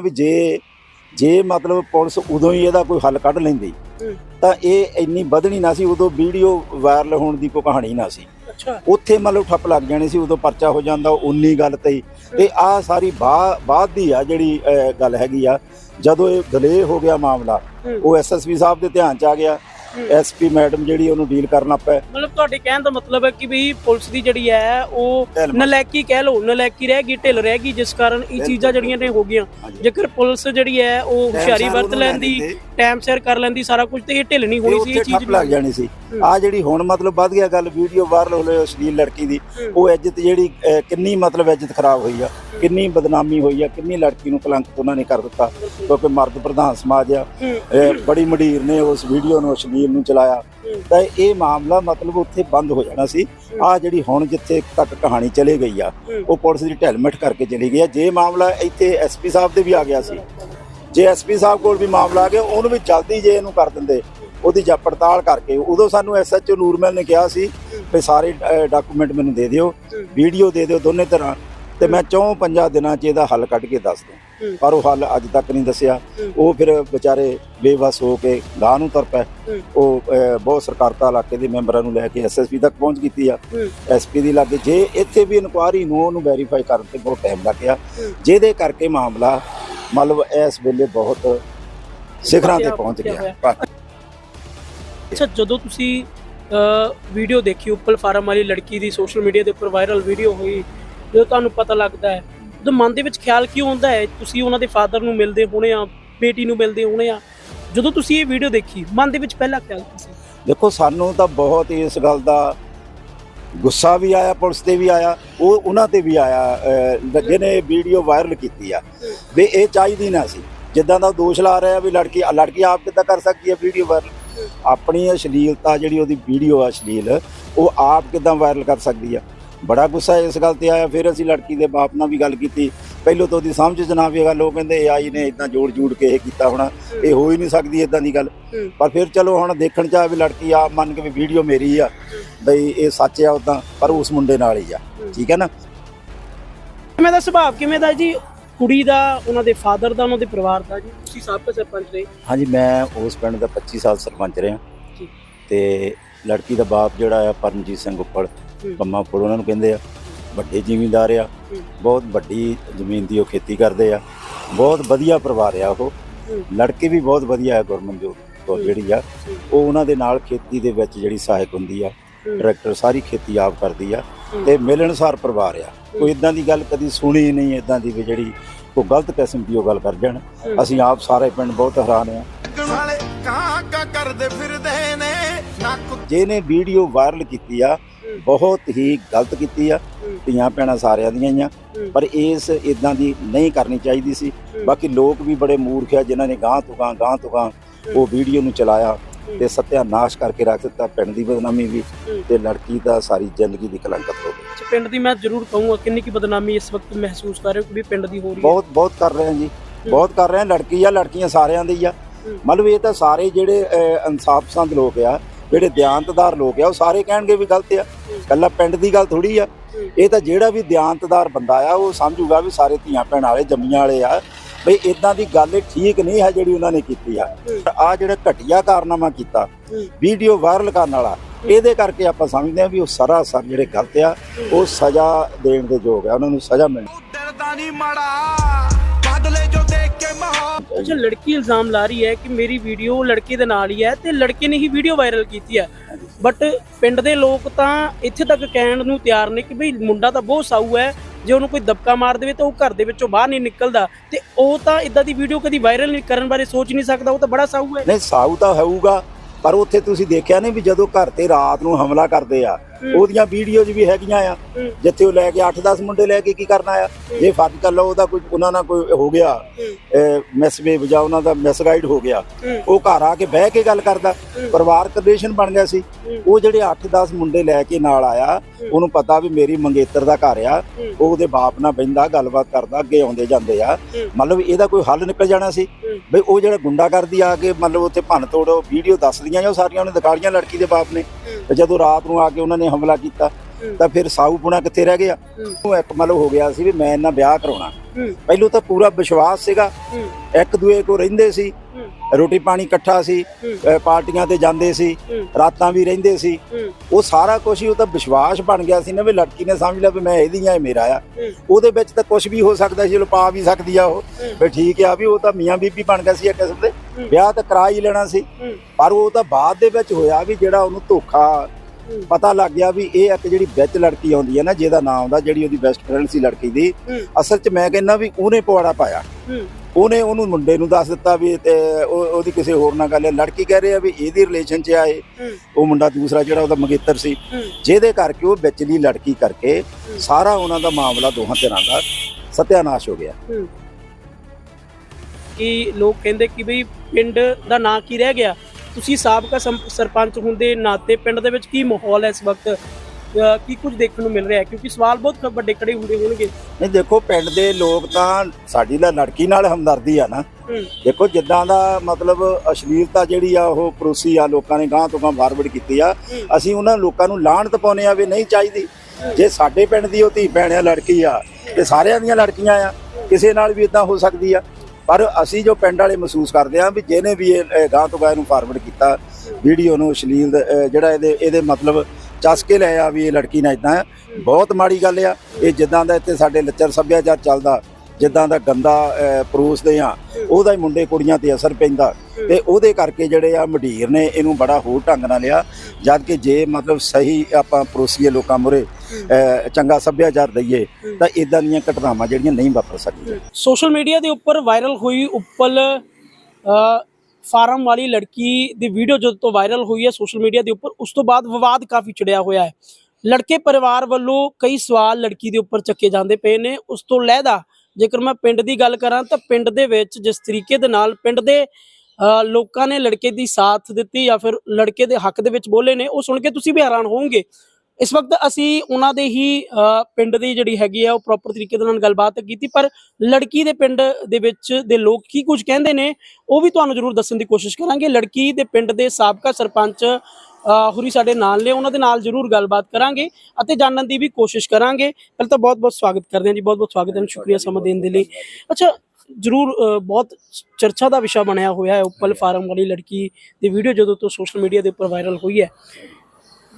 ਵੀ ਜੇ ਜੇ ਮਤਲਬ ਪੁਲਿਸ ਉਦੋਂ ਹੀ ਇਹਦਾ ਕੋਈ ਹੱਲ ਕੱਢ ਲੈਂਦੀ। ਤਾਂ ਇਹ ਇੰਨੀ ਵਧਣੀ ਨਾ ਸੀ ਉਦੋਂ ਵੀਡੀਓ ਵਾਇਰਲ ਹੋਣ ਦੀ ਕੋਈ ਕਹਾਣੀ ਨਾ ਸੀ ਅੱਛਾ ਉੱਥੇ ਮਤਲਬ ਠੱਪ ਲੱਗ ਜਾਣੀ ਸੀ ਉਦੋਂ ਪਰਚਾ ਹੋ ਜਾਂਦਾ ਉਨੀ ਗੱਲ ਤੇ। ਤੇ ਆ ਸਾਰੀ ਬਾਅਦ ਦੀ ਆ ਜਿਹੜੀ ਗੱਲ ਹੈਗੀ ਆ ਜਦੋਂ ਇਹ ਡਿਲੇ ਹੋ ਗਿਆ ਮਾਮਲਾ। ਉਹ ਐਸਐਸਪੀ ਸਾਹਿਬ ਦੇ ਧਿਆਨ ਚ ਆ ਗਿਆ। ਐਸਪੀ ਮੈਡਮ ਜਿਹੜੀ ਉਹਨੂੰ ਡੀਲ ਕਰਨਾ ਪਏ ਮਤਲਬ ਤੁਹਾਡੇ ਕਹਿਣ ਦਾ ਮਤਲਬ ਹੈ ਕਿ ਵੀ ਪੁਲਿਸ ਦੀ ਜਿਹੜੀ ਹੈ ਉਹ। ਨਲੈਕੀ ਕਹਿ ਲਓ ਨਲੈਕੀ ਰਹਿ ਗਈ ਢਿੱਲ ਰਹਿ ਗਈ ਜਿਸ ਕਾਰਨ ਇਹ ਚੀਜ਼ਾਂ ਜਿਹੜੀਆਂ ਨੇ ਹੋ ਗਈਆਂ। ਜੇਕਰ ਪੁਲਿਸ ਜਿਹੜੀ ਹੈ ਉਹ ਹੁਸ਼ਿਆਰੀ ਵਰਤ ਲੈਂਦੀ ਟਾਈਮ ਸਿਰ ਕਰ ਲੈਂਦੀ ਸਾਰਾ ਕੁਝ ਤੇ ਇਹ ਢਿੱਲ ਨਹੀਂ ਹੋਣੀ ਸੀ ਇਹ ਚੀਜ਼ ਲੱਗ ਜਾਣੀ ਸੀ। ਆ ਜਿਹੜੀ ਹੁਣ ਮਤਲਬ ਵੱਧ ਗਿਆ ਗੱਲ ਵੀਡੀਓ ਵਾਇਰਲ ਹੋ ਲਈ ਅਸ਼ਲੀਲ ਲੜਕੀ ਦੀ। ਉਹ ਇੱਜ਼ਤ ਜਿਹੜੀ ਕਿੰਨੀ ਮਤਲਬ ਇੱਜ਼ਤ ਖਰਾਬ ਹੋਈ ਆ ਕਿੰਨੀ ਬਦਨਾਮੀ ਹੋਈ ਆ ਕਿੰਨੀ ਲੜਕੀ ਨੂੰ ਕਲੰਕਿਤ ਉਹਨਾਂ ਨੇ ਕਰ ਦਿੱਤਾ ਕਿਉਂਕਿ ਮਰਦ ਪ੍ਰਧਾਨ ਸਮਾਜ ਆ ਬੜੀ ਮੰਡੀਰ ਨੇ ਉਸ ਵੀਡੀਓ ਨੂੰ ਅਸ਼ਲੀਲ ਨੂੰ ਚਲਾਇਆ। ਤਾਂ ਇਹ ਮਾਮਲਾ ਮਤਲਬ ਉੱਥੇ ਬੰਦ ਹੋ ਜਾਣਾ ਸੀ ਆ ਜਿਹੜੀ ਹੁਣ ਜਿੱਥੇ ਤੱਕ ਕਹਾਣੀ ਚਲੇ ਗਈ ਆ। ਉਹ ਪੁਲਿਸ ਦੀ ਢਿਲਮਿਟ ਕਰਕੇ ਚਲੀ ਗਈ ਆ ਜੇ ਮਾਮਲਾ ਇੱਥੇ ਐਸਪੀ ਸਾਹਿਬ ਦੇ ਵੀ ਆ ਗਿਆ ਸੀ ਜੇ ਐਸਪੀ ਸਾਹਿਬ ਕੋਲ ਵੀ ਮਾਮਲਾ ਆ ਗਿਆ ਉਹਨੂੰ ਵੀ ਜਲਦੀ ਜੇ ਇਹਨੂੰ ਕਰ ਦਿੰਦੇ ਉਹਦੀ ਜਾਂ ਪੜਤਾਲ ਕਰਕੇ ਉਦੋਂ ਸਾਨੂੰ ਐਸਐਚਓ ਨੂਰਮਲ ਨੇ ਕਿਹਾ ਸੀ ਵੀ ਸਾਰੇ ਡਾਕੂਮੈਂਟ ਮੈਨੂੰ ਦੇ ਦਿਓ। ਵੀਡੀਓ ਦੇ ਦਿਓ ਦੋਨੇ ਤਰ੍ਹਾਂ ਤੇ ਮੈਂ ਚੌਂ ਪੰਜਾਂ ਦਿਨਾਂ 'ਚ ਇਹਦਾ ਹੱਲ ਕੱਢ ਕੇ ਦੱਸ ਦੂੰ। ਪਰ ਉਹ ਹੱਲ ਅੱਜ ਤੱਕ ਨਹੀਂ ਦੱਸਿਆ। ਉਹ ਫਿਰ ਵਿਚਾਰੇ ਬੇਵਸ ਹੋ ਕੇ ਗਾਂ ਨੂੰ ਤੁਰ ਪਏ। ਉਹ ਬਹੁਤ ਸਰਕਾਰਤਾ ਇਲਾਕੇ ਦੇ ਮੈਂਬਰਾਂ ਨੂੰ ਲੈ ਕੇ ਐਸਐਸਪੀ ਤੱਕ ਪਹੁੰਚ ਕੀਤੀ ਆ। ਐਸਪੀ ਦੀ ਲਾਗੇ ਜੇ ਇੱਥੇ ਵੀ ਇਨਕੁਆਰੀ ਨੂੰ ਉਹਨੂੰ ਵੈਰੀਫਾਈ ਕਰਨ ਤੇ ਬਹੁਤ ਟਾਈਮ ਲੱਗ ਗਿਆ ਹੂੰ। ਜਿਹਦੇ ਕਰਕੇ ਮਾਮਲਾ ਮਤਲਬ ਇਸ ਵੇਲੇ ਬਹੁਤ ਸਿਖਰਾਂ ਤੇ ਪਹੁੰਚ ਗਿਆ ਅੱਛਾ ਜਦੋਂ ਤੁਸੀਂ ਵੀਡੀਓ ਦੇਖੀ ਉੱਪਲ ਫਾਰਮ ਵਾਲੀ ਲੜਕੀ ਦੀ ਸੋਸ਼ਲ ਮੀਡੀਆ ਦੇ ਉੱਪਰ ਵਾਇਰਲ ਵੀਡੀਓ ਹੋਈ ਜਦੋਂ ਤੁਹਾਨੂੰ ਪਤਾ ਲੱਗਦਾ ਹੈ ਉਦੋਂ ਮਨ ਦੇ ਵਿੱਚ ਖਿਆਲ ਕਿਉਂ ਆਉਂਦਾ ਹੈ, ਤੁਸੀਂ ਉਹਨਾਂ ਦੇ ਫਾਦਰ ਨੂੰ ਮਿਲਦੇ ਹੋਣੇ ਆ, ਬੇਟੀ ਨੂੰ ਮਿਲਦੇ ਹੋਣੇ ਆ, ਜਦੋਂ ਤੁਸੀਂ ਇਹ ਵੀਡੀਓ ਦੇਖੀ, ਮਨ ਦੇ ਵਿੱਚ ਪਹਿਲਾ ਖਿਆਲ ਕੀ ਸੀ? ਦੇਖੋ, ਸਾਨੂੰ ਤਾਂ ਬਹੁਤ ਇਸ ਗੱਲ ਦਾ ਗੁੱਸਾ ਵੀ ਆਇਆ, ਪੁਲਿਸ ਤੇ ਵੀ ਆਇਆ, ਉਹ ਉਹਨਾਂ ਤੇ ਵੀ ਆਇਆ ਜਿਹਨੇ ਵੀਡੀਓ ਵਾਇਰਲ ਕੀਤੀ ਆ। ਵੀ ਇਹ ਚਾਹੀਦੀ ਨਾ ਸੀ। ਜਿੱਦਾਂ ਦਾ ਉਹ ਦੋਸ਼ ਲਾ ਰਿਹਾ ਵੀ ਲੜਕੀ ਲੜਕੀ ਆਪ ਕਿੱਦਾਂ ਕਰ ਸਕਦੀ ਹੈ ਵੀਡੀਓ ਵਾਇਰਲ ਆਪਣੀ ਅਸ਼ਲੀਲਤਾ ਜਿਹੜੀ ਉਹਦੀ ਵੀਡੀਓ ਆ ਅਸ਼ਲੀਲ, ਉਹ ਆਪ ਕਿੱਦਾਂ ਵਾਇਰਲ ਕਰ ਸਕਦੀ ਆ? ਬੜਾ ਗੁੱਸਾ ਇਸ ਗੱਲ ਤੇ ਆਇਆ। ਫਿਰ ਅਸੀਂ ਲੜਕੀ ਦੇ ਬਾਪ ਨਾਲ ਵੀ ਗੱਲ ਕੀਤੀ। ਪਹਿਲੋਂ ਤਾਂ ਉਹਦੀ ਸਮਝ ਵੀ ਇਹ ਗੱਲ ਉਹ ਕਹਿੰਦੇ ਆਈ ਨੇ ਇਦਾਂ ਜੋੜ ਜੂੜ ਕੇ ਇਹ ਕੀਤਾ ਹੋਣਾ। ਇਹ ਹੋ ਹੀ ਨਹੀਂ ਸਕਦੀ ਇਦਾਂ ਦੀ ਗੱਲ। ਪਰ ਫਿਰ ਚਲੋ ਹੁਣ ਦੇਖਣ ਚ ਆ ਵੀ ਲੜਕੀ ਆ ਮੰਨ ਕੇ ਵੀ ਵੀਡੀਓ ਮੇਰੀ ਆ ਬਈ ਇਹ ਸੱਚ ਆ ਉਦਾਂ ਪਰ ਉਸ ਮੁੰਡੇ ਨਾਲ ਹੀ ਆ। ਠੀਕ ਹੈ ਨਾ? ਕਿਵੇਂ ਦਾ ਸੁਭਾਅ ਕਿਵੇਂ ਦਾ ਜੀ? ਕੁੜੀ ਦਾ ਉਹਨਾਂ ਦੇ ਫਾਦਰ ਦਾ ਉਹਨਾਂ ਦੇ ਪਰਿਵਾਰ ਦਾ ਜੀ? ਤੁਸੀਂ ਸਾਬਕਾ ਸਰਪੰਚ ਰਹੇ। ਹਾਂਜੀ ਮੈਂ ਉਸ ਪਿੰਡ ਦਾ 25 ਸਾਲ ਸਰਪੰਚ ਰਿਹਾ। ਤੇ ਲੜਕੀ ਦਾ ਬਾਪ ਜਿਹੜਾ ਆ ਪਰਮਜੀਤ ਸਿੰਘ ਉੱਪਲ। ਹੂੰ। ਪੰਮਾਪੁਰ ਉਹਨਾਂ ਨੂੰ ਕਹਿੰਦੇ ਆ ਵੱਡੇ ਜ਼ਿਮੀਂਦਾਰ ਆ। ਬਹੁਤ ਵੱਡੀ ਜ਼ਮੀਨ ਦੀ ਉਹ ਖੇਤੀ ਕਰਦੇ ਆ ਬਹੁਤ ਵਧੀਆ ਪਰਿਵਾਰ ਆ ਉਹ। ਲੜਕੀ ਵੀ ਬਹੁਤ ਵਧੀਆ ਹੈ ਗੁਰਮਨਜੋਤ ਹੂੰ। ਜਿਹੜੀ ਆ। ਉਹ ਉਹਨਾਂ ਦੇ ਨਾਲ ਖੇਤੀ ਦੇ ਵਿੱਚ ਜਿਹੜੀ ਸਹਾਇਕ ਹੁੰਦੀ ਆ ਹੂੰ। ਡਾਇਰੈਕਟਰ ਸਾਰੀ ਖੇਤੀ ਆਪ ਕਰਦੀ ਆ। ਤੇ ਮਿਲਣਸਾਰ ਪਰਿਵਾਰ ਆ ਕੋਈ ਇਦਾਂ ਦੀ ਗੱਲ ਕਦੀ ਸੁਣੀ ਨਹੀਂ ਇਦਾਂ ਦੀ ਵੀ ਜਿਹੜੀ ਕੋਈ ਗਲਤ ਕਿਸਮ ਦੀ ਉਹ ਗੱਲ ਕਰ ਜਾਣ। ਅਸੀਂ ਆਪ ਸਾਰੇ ਪਿੰਡ ਬਹੁਤ ਹੈਰਾਨ ਆ ਸਾਲੇ ਕਾਂ ਕਾਂ ਕਰਦੇ ਫਿਰਦੇ ਨੇ ਨੱਕ ਜਿਹਨੇ ਵੀਡੀਓ ਵਾਇਰਲ ਕੀਤੀ ਆ। ਬਹੁਤ ਹੀ ਗਲਤ ਕੀਤੀ ਆ ਹੂੰ। ਧੀਆਂ ਭੈਣਾਂ ਸਾਰਿਆਂ ਦੀਆਂ ਹੀ ਆ ਹੂੰ। ਪਰ ਇਸ ਇਦਾਂ ਦੀ ਨਹੀਂ ਕਰਨੀ ਚਾਹੀਦੀ ਸੀ ਹੂੰ। ਬਾਕੀ ਲੋਕ ਵੀ ਬੜੇ ਮੂਰਖ ਆ ਜਿਨ੍ਹਾਂ ਨੇ ਗਾਂ ਤੋਂ ਗਾਂ ਗਾਂ ਤੋਂ ਗਾਂ ਉਹ ਵੀਡੀਓ ਨੂੰ ਚਲਾਇਆ ਹੂੰ। ਤੇ ਸਤਿਆਨਾਸ਼ ਕਰਕੇ ਰੱਖ ਦਿੱਤਾ ਪਿੰਡ ਦੀ ਬਦਨਾਮੀ ਵੀ ਹੂੰ। ਤੇ ਲੜਕੀ ਦਾ ਸਾਰੀ ਜ਼ਿੰਦਗੀ ਦੀ ਕਲੰਕਤ ਹੋ ਗਈ ਪਿੰਡ ਦੀ ਮੈਂ ਜ਼ਰੂਰ ਕਹੂੰਗਾ ਕਿੰਨੀ ਕੀ ਬਦਨਾਮੀ ਇਸ ਵਕਤ ਮਹਿਸੂਸ ਕਰ ਰਹੇ ਹੋ ਕਿ ਵੀ ਪਿੰਡ ਦੀ ਹੋ ਰਹੀ ਹੈ ਬਹੁਤ ਬਹੁਤ ਕਰ ਰਹੇ ਆ ਜੀ ਬਹੁਤ ਕਰ ਰਹੇ ਆ ਲੜਕੀ ਆ ਲੜਕੀਆਂ ਸਾਰਿਆਂ ਦੀ ਆ ਹੂੰ। ਮਤਲਬ ਇਹ ਤਾਂ ਸਾਰੇ ਜਿਹੜੇ ਇਨਸਾਫ ਪਸੰਦ ਲੋਕ ਆ ਜਿਹੜੇ ਦਿਆਨਤਦਾਰ ਲੋਕ ਆ, ਉਹ ਸਾਰੇ ਕਹਿਣਗੇ ਵੀ ਗਲਤ ਆ। ਹੂੰ। ਕੱਲਾ ਪਿੰਡ ਦੀ ਗੱਲ ਥੋੜੀ ਆ। ਇਹ ਤਾਂ ਜਿਹੜਾ ਵੀ ਦਿਆਨਤਦਾਰ ਬੰਦਾ ਆ, ਉਹ ਸਮਝੂਗਾ ਵੀ ਸਾਰੇ ਧੀਆਂ ਭੈਣਾਂ ਵਾਲੇ, ਜੰਮੀਆਂ ਵਾਲੇ ਆ। ਬਈ ਇਦਾਂ ਦੀ ਗੱਲ ਠੀਕ ਨਹੀਂ ਹੈ ਜਿਹੜੀ ਉਹਨਾਂ ਨੇ ਕੀਤੀ ਆ। ਹੂੰ। ਆ ਜਿਹੜਾ ਘਟੀਆ ਕਾਰਨਾਮਾ ਕੀਤਾ, ਵੀਡੀਓ ਵਾਇਰਲ ਕਰਨ ਵਾਲਾ, ਇਹਦੇ ਕਰਕੇ ਆਪਾਂ ਸਮਝਦੇ ਆ ਵੀ ਉਹ ਸਰਾਸਰ ਜਿਹੜੇ ਗਲਤ ਆ, ਉਹ ਸਜ਼ਾ ਦੇਣ ਦੇ ਯੋਗ ਆ। ਉਹਨਾਂ ਨੂੰ ਸਜ਼ਾ ਮਿਲਣੀ। ਤੂੰ ਡਰਦਾ ਨਹੀਂ ਮਾੜਾ। ਬਦਲੇ ਜੋ ਦੇਖ ਕੇ ਮਾਹੌਲ। ਅੱਛਾ ਲੜਕੀ ਇਲਜ਼ਾਮ ਲਾ ਰਹੀ ਹੈ ਕਿ ਮੇਰੀ ਵੀਡੀਓ ਲੜਕੇ ਦੇ ਨਾਲ ਹੀ ਹੈ ਤੇ ਲੜਕੇ ਨੇ ਹੀ ਵੀਡੀਓ ਵਾਇਰਲ ਕੀਤੀ ਹੈ। ਬਟ ਪਿੰਡ ਦੇ ਲੋਕ ਤਾਂ ਇੱਥੇ ਤੱਕ ਕਹਿਣ ਨੂੰ ਤਿਆਰ ਨੇ ਕਿ ਭਈ ਮੁੰਡਾ ਤਾਂ ਬਹੁਤ ਸਾਊ ਹੈ। ਜੇ ਉਹਨੂੰ ਕੋਈ ਦਬਕਾ ਮਾਰ ਦੇਵੇ ਤਾਂ ਉਹ ਘਰ ਦੇ ਵਿੱਚੋਂ ਬਾਹਰ ਨਹੀਂ ਨਿਕਲਦਾ। ਤੇ ਉਹ ਤਾਂ ਇਦਾਂ ਦੀ ਵੀਡੀਓ ਕਦੀ ਵਾਇਰਲ ਨਹੀਂ ਕਰਨ ਬਾਰੇ ਸੋਚ ਨਹੀਂ ਸਕਦਾ ਉਹ ਤਾਂ ਬੜਾ ਸਾਊ ਹੈ। ਨਹੀਂ ਸਾਊ ਤਾਂ ਹੋਊਗਾ ਪਰ ਉੱਥੇ ਤੁਸੀਂ ਦੇਖਿਆ ਨਹੀਂ ਵੀ ਜਦੋਂ ਘਰ ਤੇ ਰਾਤ ਨੂੰ ਹਮਲਾ ਕਰਦੇ ਆ। ਉਹਦੀਆਂ ਵੀਡੀਓਜ਼ ਵੀ ਹੈਗੀਆਂ ਆ। ਜਿੱਥੇ ਉਹ ਲੈ ਕੇ 8-10 ਮੁੰਡੇ ਲੈ ਕੇ ਕੀ ਕਰਨਾ ਆ ਜੇ ਫਰਜ਼ ਕਰ ਲਓ ਉਹਦਾ ਕੋਈ ਉਹਨਾਂ ਨਾਲ ਕੋਈ ਹੋ ਗਿਆ ਮਿਸਵੇਵ ਜਾਂ ਉਹਨਾਂ ਦਾ ਮਿਸਗਾਈਡ ਹੋ ਗਿਆ। ਉਹ ਘਰ ਆ ਕੇ ਬਹਿ ਕੇ ਗੱਲ ਕਰਦਾ। ਪਰਿਵਾਰਕ ਰਿਲੇਸ਼ਨ ਬਣ ਗਿਆ ਸੀ। ਉਹ ਜਿਹੜੇ 8-10 ਮੁੰਡੇ ਲੈ ਕੇ ਨਾਲ ਆਇਆ। ਉਹਨੂੰ ਪਤਾ ਵੀ ਮੇਰੀ ਮੰਗੇਤਰ ਦਾ ਘਰ ਆ। ਉਹ ਉਹਦੇ ਬਾਪ ਨਾਲ ਬਹਿੰਦਾ ਗੱਲਬਾਤ ਕਰਦਾ ਅੱਗੇ ਆਉਂਦੇ ਜਾਂਦੇ ਆ। ਮਤਲਬ ਇਹਦਾ ਕੋਈ ਹੱਲ ਨਿਕਲ ਜਾਣਾ ਸੀ। ਬਈ ਉਹ ਜਿਹੜਾ ਗੁੰਡਾ ਕਰਦੀ ਆ ਕੇ ਮਤਲਬ ਉੱਥੇ ਭੰਨ ਤੋੜ ਵੀਡੀਓ ਦੱਸਦੀਆਂ ਉਹ ਸਾਰੀਆਂ ਉਹਨੇ ਦਿਖਾੜੀਆਂ ਲੜਕੀ ਦੇ ਬਾਪ ਨੇ ਜਦੋਂ ਰਾਤ ਨੂੰ ਆ ਕੇ ਉਹਨਾਂ ਨੇ ਹਮਲਾ ਕੀਤਾ। ਤਾਂ ਫਿਰ ਸਾਊਪੁਣਾ ਕਿੱਥੇ ਰਹਿ ਗਿਆ। ਉਹ ਇੱਕ ਮਤਲਬ ਹੋ ਗਿਆ ਸੀ ਵੀ ਮੈਂ ਇਹਨਾਂ ਵਿਆਹ ਕਰਾਉਣਾ। ਪਹਿਲੋਂ ਤਾਂ ਪੂਰਾ ਵਿਸ਼ਵਾਸ ਸੀਗਾ। ਇੱਕ ਦੂਏ ਕੋ ਰਹਿੰਦੇ ਸੀ। ਰੋਟੀ ਪਾਣੀ ਇਕੱਠਾ ਸੀ। ਪਾਰਟੀਆਂ ਤੇ ਜਾਂਦੇ ਸੀ। ਰਾਤਾਂ ਵੀ ਰਹਿੰਦੇ ਸੀ। ਉਹ ਸਾਰਾ ਕੁਝ ਹੀ ਉਹ ਤਾਂ ਵਿਸ਼ਵਾਸ ਬਣ ਗਿਆ ਸੀ ਨਾ ਵੀ ਲੜਕੀ ਨੇ ਸਮਝ ਲਿਆ ਵੀ ਮੈਂ ਇਹਦੀ ਆ ਇਹ ਮੇਰਾ ਆ। ਉਹਦੇ ਵਿੱਚ ਤਾਂ ਕੁਝ ਵੀ ਹੋ ਸਕਦਾ ਸੀ ਚਲੋ ਪਾ ਵੀ ਸਕਦੀ ਆ ਉਹ। ਵੀ ਠੀਕ ਆ ਵੀ ਉਹ ਤਾਂ ਮੀਆਂ ਬੀਬੀ ਬਣ ਗਿਆ ਸੀ ਇੱਕ ਕਿਸਮ ਦੇ। ਵਿਆਹ ਤਾਂ ਕਰਾ ਹੀ ਲੈਣਾ ਸੀ। ਪਰ ਉਹ ਤਾਂ ਬਾਅਦ ਦੇ ਵਿੱਚ ਹੋਇਆ ਵੀ ਜਿਹੜਾ ਉਹਨੂੰ ਧੋਖਾ। ਪਤਾ ਲੱਗ ਗਿਆ ਵੀ ਇਹ ਇੱਕ ਜਿਹੜੀ ਵਿੱਚ ਲੜਕੀ ਆਉਂਦੀ ਹੈ ਨਾ ਜਿਹਦਾ ਨਾਮ ਆਉਂਦਾ ਜਿਹੜੀ ਉਹਦੀ ਬੈਸਟ ਫਰੈਂਡ ਸੀ ਲੜਕੀ ਦੀ। ਅਸਲ 'ਚ ਮੈਂ ਕਹਿੰਦਾ ਵੀ ਉਹਨੇ ਪਵਾੜਾ ਪਾਇਆ। ਉਹਨੇ ਉਹਨੂੰ ਮੁੰਡੇ ਨੂੰ ਦੱਸ ਦਿੱਤਾ ਵੀ ਤੇ ਉਹ- ਉਹਦੀ ਕਿਸੇ ਹੋਰ ਨਾਲ ਗੱਲ ਹੈ। ਲੜਕੀ ਕਹਿ ਰਹੀ ਆ ਵੀ ਇਹਦੀ ਰਿਲੇਸ਼ਨ 'ਚ ਆਏ ਉਹ ਮੁੰਡਾ ਦੂਸਰਾ ਜਿਹੜਾ ਉਹਦਾ ਮੰਗੇਤਰ ਸੀ। ਜਿਹਦੇ ਕਰਕੇ ਉਹ ਵਿਚਲੀ ਲੜਕੀ ਕਰਕੇ ਸਾਰਾ ਉਹਨਾਂ ਦਾ ਮਾਮਲਾ ਦੋਹਾਂ ਧਿਰਾਂ ਦਾ ਸਤਿਆਨਾਸ਼ ਹੋ ਗਿਆ। ਕਿ ਲੋਕ ਕਹਿੰਦੇ ਕਿ ਬਈ ਪਿੰਡ ਦਾ ਨਾਂ ਕੀ ਰਹਿ ਗਿਆ? ਤੁਸੀਂ ਸਾਬਕਾ ਸਰਪੰਚ ਹੁੰਦੇ ਨਾਤੇ ਪਿੰਡ ਦੇ ਵਿੱਚ ਕੀ ਮਾਹੌਲ ਹੈ ਇਸ ਵਕਤ? ਕੀ ਕੁਝ ਦੇਖਣ ਨੂੰ ਮਿਲ ਰਿਹਾ ਹੈ? ਕਿਉਂਕਿ ਸਵਾਲ ਬਹੁਤ ਵੱਡੇ ਖੜੇ ਹੁੰਦੇ ਹੋਣਗੇ। ਨਹੀਂ ਦੇਖੋ ਪਿੰਡ ਦੇ ਲੋਕ ਤਾਂ ਸਾਡੀ ਨਾਲ ਲੜਕੀ ਨਾਲ ਹਮਦਰਦੀ ਆ ਨਾ। ਹੂੰ। ਦੇਖੋ ਜਿੱਦਾਂ ਦਾ ਮਤਲਬ ਅਸ਼ਲੀਲਤਾ ਜਿਹੜੀ ਆ ਉਹ ਪਰੋਸੀ ਆ ਲੋਕਾਂ ਨੇ ਗਾਂ ਤੋਂ ਗਾਂ ਫਾਰਵਰਡ ਕੀਤੀ ਆ। ਅਸੀਂ ਉਹਨਾਂ ਲੋਕਾਂ ਨੂੰ ਲਾਹਣਤ ਪਾਉਨੇ ਆ ਵੀ ਨਹੀਂ ਚਾਹੀਦੀ। ਜੇ ਸਾਡੇ ਪਿੰਡ ਦੀ ਉਹ ਧੀ ਭੈਣ ਆ ਲੜਕੀ ਆ ਤੇ ਸਾਰਿਆਂ ਦੀਆਂ ਲੜਕੀਆਂ ਆ ਕਿਸੇ ਨਾਲ ਵੀ ਇਦਾਂ ਹੋ ਸਕਦੀ ਆ। ਪਰ ਅਸੀਂ ਜੋ ਪਿੰਡ ਵਾਲੇ ਮਹਿਸੂਸ ਕਰਦੇ ਆ ਵੀ ਜਿਹਨੇ ਵੀ ਇਹ ਇਹ ਗਾਂ ਤੋਂ ਗਾਂ ਨੂੰ ਫਾਰਵਰਡ ਕੀਤਾ, ਵੀਡੀਓ ਨੂੰ ਅਸ਼ਲੀਲ ਜਿਹੜਾ ਇਹਦੇ ਇਹਦੇ ਮਤਲਬ ਚੱਸ ਕੇ ਲੈ ਆ ਵੀ ਇਹ ਲੜਕੀ ਨਾਲ ਇਦਾਂ ਬਹੁਤ ਮਾੜੀ ਗੱਲ ਆ, ਇਹ ਜਿੱਦਾਂ ਦਾ ਇੱਥੇ ਸਾਡੇ ਲੱਚਰ ਸੱਭਿਆਚਾਰ ਚੱਲਦਾ, ਜਿੱਦਾਂ ਦਾ ਗੰਦਾ ਪਰੋਸਦੇ ਆ, ਉਹਦਾ ਹੀ ਮੁੰਡੇ ਕੁੜੀਆਂ ਤੇ ਅਸਰ ਪੈਂਦਾ। ਤੇ ਉਹਦੇ ਕਰਕੇ ਜਿਹੜੇ ਆ ਮਢੀਰ ਨੇ ਇਹਨੂੰ ਬੜਾ ਹੋਰ ਢੰਗ ਨਾਲ ਲਿਆ, ਜਦ ਕਿ ਜੇ ਮਤਲਬ ਸਹੀ ਆਪਾਂ ਪਰੋਸੀਏ ਲੋਕਾਂ ਮੁਰੇ ਚੰਗਾ ਸੱਭਿਆਚਾਰ ਦਈਏ ਤਾਂ ਇਦਾਂ ਦੀਆਂ ਘਟਨਾਵਾਂ ਜਿਹੜੀਆਂ ਨਹੀਂ ਵਾਪਰ ਸਕਦੀਆਂ। ਸੋਸ਼ਲ ਮੀਡੀਆ ਦੇ ਉੱਪਰ ਵਾਇਰਲ ਹੋਈ ਉੱਪਲ ਫਾਰਮ ਵਾਲੀ ਲੜਕੀ ਦੀ ਵੀਡੀਓ ਜਦੋਂ ਤੋਂ ਵਾਇਰਲ ਹੋਈ ਹੈ ਸੋਸ਼ਲ ਮੀਡੀਆ ਦੇ ਉੱਪਰ, ਉਸ ਤੋਂ ਬਾਅਦ ਵਿਵਾਦ ਕਾਫੀ ਚੜਿਆ ਹੋਇਆ ਹੈ। ਲੜਕੇ ਪਰਿਵਾਰ ਵੱਲੋਂ ਕਈ ਸਵਾਲ ਲੜਕੀ ਦੇ ਉੱਪਰ ਚੱਕੇ ਜਾਂਦੇ ਪਏ ਨੇ। ਉਸ ਤੋਂ ਲਹਿਦਾ, ਜੇਕਰ ਮੈਂ ਪਿੰਡ ਦੀ ਗੱਲ ਕਰਾਂ ਤਾਂ ਪਿੰਡ ਦੇ ਵਿੱਚ ਜਿਸ ਤਰੀਕੇ ਦੇ ਨਾਲ ਪਿੰਡ ਦੇ ਲੋਕਾਂ ਨੇ ਲੜਕੇ ਦੀ ਸਾਥ ਦਿੱਤੀ ਜਾਂ ਫਿਰ ਲੜਕੇ ਦੇ ਹੱਕ ਦੇ ਵਿੱਚ ਬੋਲੇ ਨੇ, ਉਹ ਸੁਣ ਕੇ ਤੁਸੀਂ ਵੀ ਹੈਰਾਨ ਹੋਵੋਗੇ। ਇਸ ਵਕਤ ਅਸੀਂ ਉਹਨਾਂ ਦੇ ਹੀ ਪਿੰਡ ਦੀ ਜਿਹੜੀ ਹੈਗੀ ਆ ਉਹ ਪ੍ਰੋਪਰ ਤਰੀਕੇ ਦੇ ਨਾਲ ਗੱਲਬਾਤ ਕੀਤੀ ਪਰ ਲੜਕੀ ਦੇ ਪਿੰਡ ਦੇ ਵਿੱਚ ਦੇ ਲੋਕ ਕੀ ਕੁਝ ਕਹਿੰਦੇ ਨੇ ਉਹ ਵੀ ਤੁਹਾਨੂੰ ਜ਼ਰੂਰ ਦੱਸਣ ਦੀ ਕੋਸ਼ਿਸ਼ ਕਰਾਂਗੇ। ਲੜਕੀ ਦੇ ਪਿੰਡ ਦੇ ਸਾਬਕਾ ਸਰਪੰਚ ਹੁਰੀ ਸਾਡੇ ਨਾਲ ਨੇ ਉਹਨਾਂ ਦੇ ਨਾਲ ਜ਼ਰੂਰ ਗੱਲਬਾਤ ਕਰਾਂਗੇ ਅਤੇ ਜਾਣਨ ਦੀ ਵੀ ਕੋਸ਼ਿਸ਼ ਕਰਾਂਗੇ। ਪਹਿਲਾਂ ਤਾਂ ਬਹੁਤ ਬਹੁਤ ਸਵਾਗਤ ਕਰਦੇ ਹਾਂ ਜੀ ਬਹੁਤ ਬਹੁਤ ਸਵਾਗਤ ਹੈ ਸ਼ੁਕਰੀਆ ਸਮਾਂ ਦੇਣ ਦੇ ਲਈ। ਅੱਛਾ ਜ਼ਰੂਰ ਬਹੁਤ ਚਰਚਾ ਦਾ ਵਿਸ਼ਾ ਬਣਿਆ ਹੋਇਆ ਹੈ ਉੱਪਲ ਫਾਰਮ ਵਾਲੀ ਲੜਕੀ ਦੀ ਵੀਡੀਓ ਜਦੋਂ ਤੋਂ ਸੋਸ਼ਲ ਮੀਡੀਆ ਦੇ ਉੱਪਰ ਵਾਇਰਲ ਹੋਈ ਹੈ।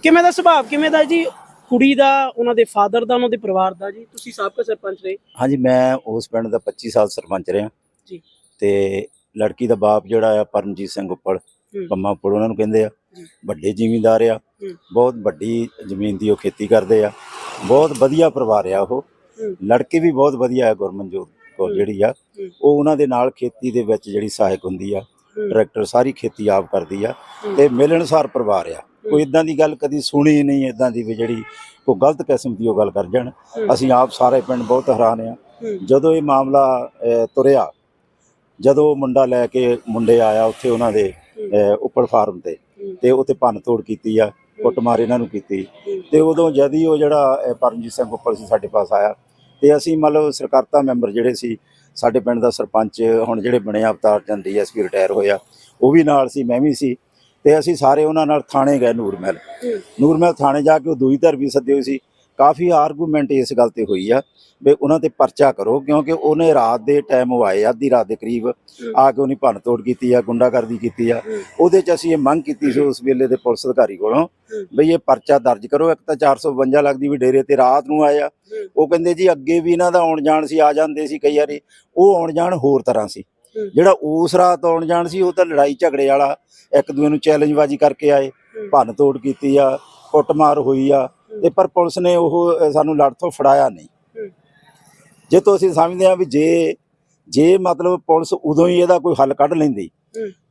ਕਿਵੇਂ ਦਾ ਸੁਭਾਅ ਕਿਵੇਂ ਦਾ ਜੀ ਕੁੜੀ ਦਾ ਉਹਨਾਂ ਦੇ ਫਾਦਰ ਦਾ ਉਹਨਾਂ ਦੇ ਪਰਿਵਾਰ ਦਾ ਜੀ ਤੁਸੀਂ ਸਾਬਕਾ ਸਰਪੰਚ ਰਹੇ ਹਾਂਜੀ ਮੈਂ ਉਸ ਪਿੰਡ ਦਾ 25 ਸਾਲ ਸਰਪੰਚ ਰਿਹਾ ਜੀ। ਤੇ ਲੜਕੀ ਦਾ ਬਾਪ ਜਿਹੜਾ ਆ ਪਰਮਜੀਤ ਸਿੰਘ ਉੱਪਲ ਹੂੰ। ਪੰਮਾ ਉੱਪਲ ਉਹਨਾਂ ਨੂੰ ਕਹਿੰਦੇ ਆ। ਵੱਡੇ ਜ਼ਿਮੀਂਦਾਰ ਆ। ਬਹੁਤ ਵੱਡੀ ਜ਼ਮੀਨ ਦੀ ਉਹ ਖੇਤੀ ਕਰਦੇ ਆ ਬਹੁਤ ਵਧੀਆ ਪਰਿਵਾਰ ਆ ਉਹ। ਲੜਕੀ ਵੀ ਬਹੁਤ ਵਧੀਆ ਹੈ ਗੁਰਮਨਜੋਤ ਕੌਰ। ਜਿਹੜੀ ਆ। ਉਹ ਉਹਨਾਂ ਦੇ ਨਾਲ ਖੇਤੀ ਦੇ ਵਿੱਚ ਜਿਹੜੀ ਸਹਾਇਕ ਹੁੰਦੀ ਆ। ਟਰੈਕਟਰ ਸਾਰੀ ਖੇਤੀ ਆਪ ਕਰਦੀ ਆ। ਤੇ ਮਿਲਣਸਾਰ ਪਰਿਵਾਰ ਆ ਕੋਈ ਇਦਾਂ ਦੀ ਗੱਲ ਕਦੀ ਸੁਣੀ ਨਹੀਂ ਇਦਾਂ ਦੀ ਵੀ ਜਿਹੜੀ ਕੋਈ ਗਲਤ ਕਿਸਮ ਦੀ ਉਹ ਗੱਲ ਕਰ ਜਾਣ। ਅਸੀਂ ਆਪ ਸਾਰੇ ਪਿੰਡ ਬਹੁਤ ਹੈਰਾਨ ਆ। ਜਦੋਂ ਇਹ ਮਾਮਲਾ ਤੁਰਿਆ ਜਦੋਂ ਉਹ ਮੁੰਡਾ ਲੈ ਕੇ ਮੁੰਡੇ ਆਇਆ ਉੱਥੇ ਉਹਨਾਂ ਦੇ ਉੱਪਰ ਫਾਰਮ ਤੇ। ਤੇ ਉੱਥੇ ਭੰਨ ਤੋੜ ਕੀਤੀ ਆ ਕੁੱਟਮਾਰ ਇਹਨਾਂ ਨੂੰ ਕੀਤੀ। ਤੇ ਉਦੋਂ ਜਦ ਹੀ ਉਹ ਜਿਹੜਾ ਪਰਮਜੀਤ ਸਿੰਘ ਉੱਪਰ ਸੀ ਸਾਡੇ ਪਾਸ ਆਇਆ ਤੇ ਅਸੀਂ ਮਤਲਬ ਸਰਕਾਰਤਾ ਮੈਂਬਰ ਜਿਹੜੇ ਸੀ ਸਾਡੇ ਪਿੰਡ ਦਾ ਸਰਪੰਚ ਹੁਣ ਜਿਹੜੇ ਬਣੇ ਆ ਅਵਤਾਰ ਚੰਦ ਡੀਐਸਪੀ ਰਿਟਾਇਰ ਹੋਇਆ ਉਹ ਵੀ ਨਾਲ ਸੀ ਮੈਂ ਵੀ ਸੀ ਤੇ ਅਸੀਂ ਸਾਰੇ ਉਹਨਾਂ ਨਾਲ ਥਾਣੇ ਗਏ ਨੂਰਮਹਿਲ ਨੂਰਮਹਿਲ ਥਾਣੇ ਜਾ ਕੇ ਉਹ ਦੂਈ ਧਰ ਵੀ ਸੱਦੇ ਹੋਏ ਸੀ। ਕਾਫੀ ਆਰਗੂਮੈਂਟ ਇਸ ਗੱਲ ਤੇ ਹੋਈ ਆ ਵੀ ਉਹਨਾਂ ਤੇ ਪਰਚਾ ਕਰੋ ਕਿਉਂਕਿ ਉਹਨੇ ਰਾਤ ਦੇ ਟਾਈਮ ਉਹ ਆਏ, ਅੱਧੀ ਰਾਤ ਦੇ ਕਰੀਬ ਆ ਕੇ ਉਹਨੇ ਭੰਨ ਤੋੜ ਕੀਤੀ ਆ, ਗੁੰਡਾਗਰਦੀ ਕੀਤੀ ਆ। ਉਹਦੇ ਚ ਅਸੀਂ ਇਹ ਮੰਗ ਕੀਤੀ ਸੀ ਉਸ ਵੇਲੇ ਦੇ ਪੁਲਿਸ ਅਧਿਕਾਰੀ ਕੋਲੋਂ ਹੂੰ। ਬਈ ਇਹ ਪਰਚਾ ਦਰਜ ਕਰੋ। ਇੱਕ ਤਾਂ 452 ਲੱਗਦੀ ਵੀ ਡੇਰੇ ਤੇ ਰਾਤ ਨੂੰ ਆਇਆ ਹੂੰ। ਉਹ ਕਹਿੰਦੇ ਜੀ ਅੱਗੇ ਵੀ ਇਹਨਾਂ ਦਾ ਆਉਣ ਜਾਣ ਸੀ, ਆ ਜਾਂਦੇ ਸੀ ਕਈ ਵਾਰੀ। ਉਹ ਆਉਣ ਜਾਣ ਹੋਰ ਤਰ੍ਹਾਂ ਸੀ। ਜਿਹੜਾ ਉਸ ਰਾਤ ਆਉਣ ਜਾਣ ਸੀ ਉਹ ਤਾਂ ਲੜਾਈ ਝਗੜੇ ਵਾਲਾ ਇੱਕ ਦੂਏ ਨੂੰ ਚੈਲੰਜਬਾਜ਼ੀ ਕਰਕੇ ਆਏ। ਭੰਨ ਤੋੜ ਕੀਤੀ ਆ ਕੁੱਟਮਾਰ ਹੋਈ ਆ ਤੇ ਪਰ ਪੁਲਿਸ ਨੇ ਉਹ ਸਾਨੂੰ ਲੜ ਤੋਂ ਫੜਾਇਆ ਨਹੀਂ। ਜੇ ਤੋਂ ਅਸੀਂ ਸਮਝਦੇ ਆ ਵੀ ਜੇ ਜੇ ਮਤਲਬ ਪੁਲਿਸ ਉਦੋਂ ਹੀ ਇਹਦਾ ਕੋਈ ਹੱਲ ਕੱਢ ਲੈਂਦੀ।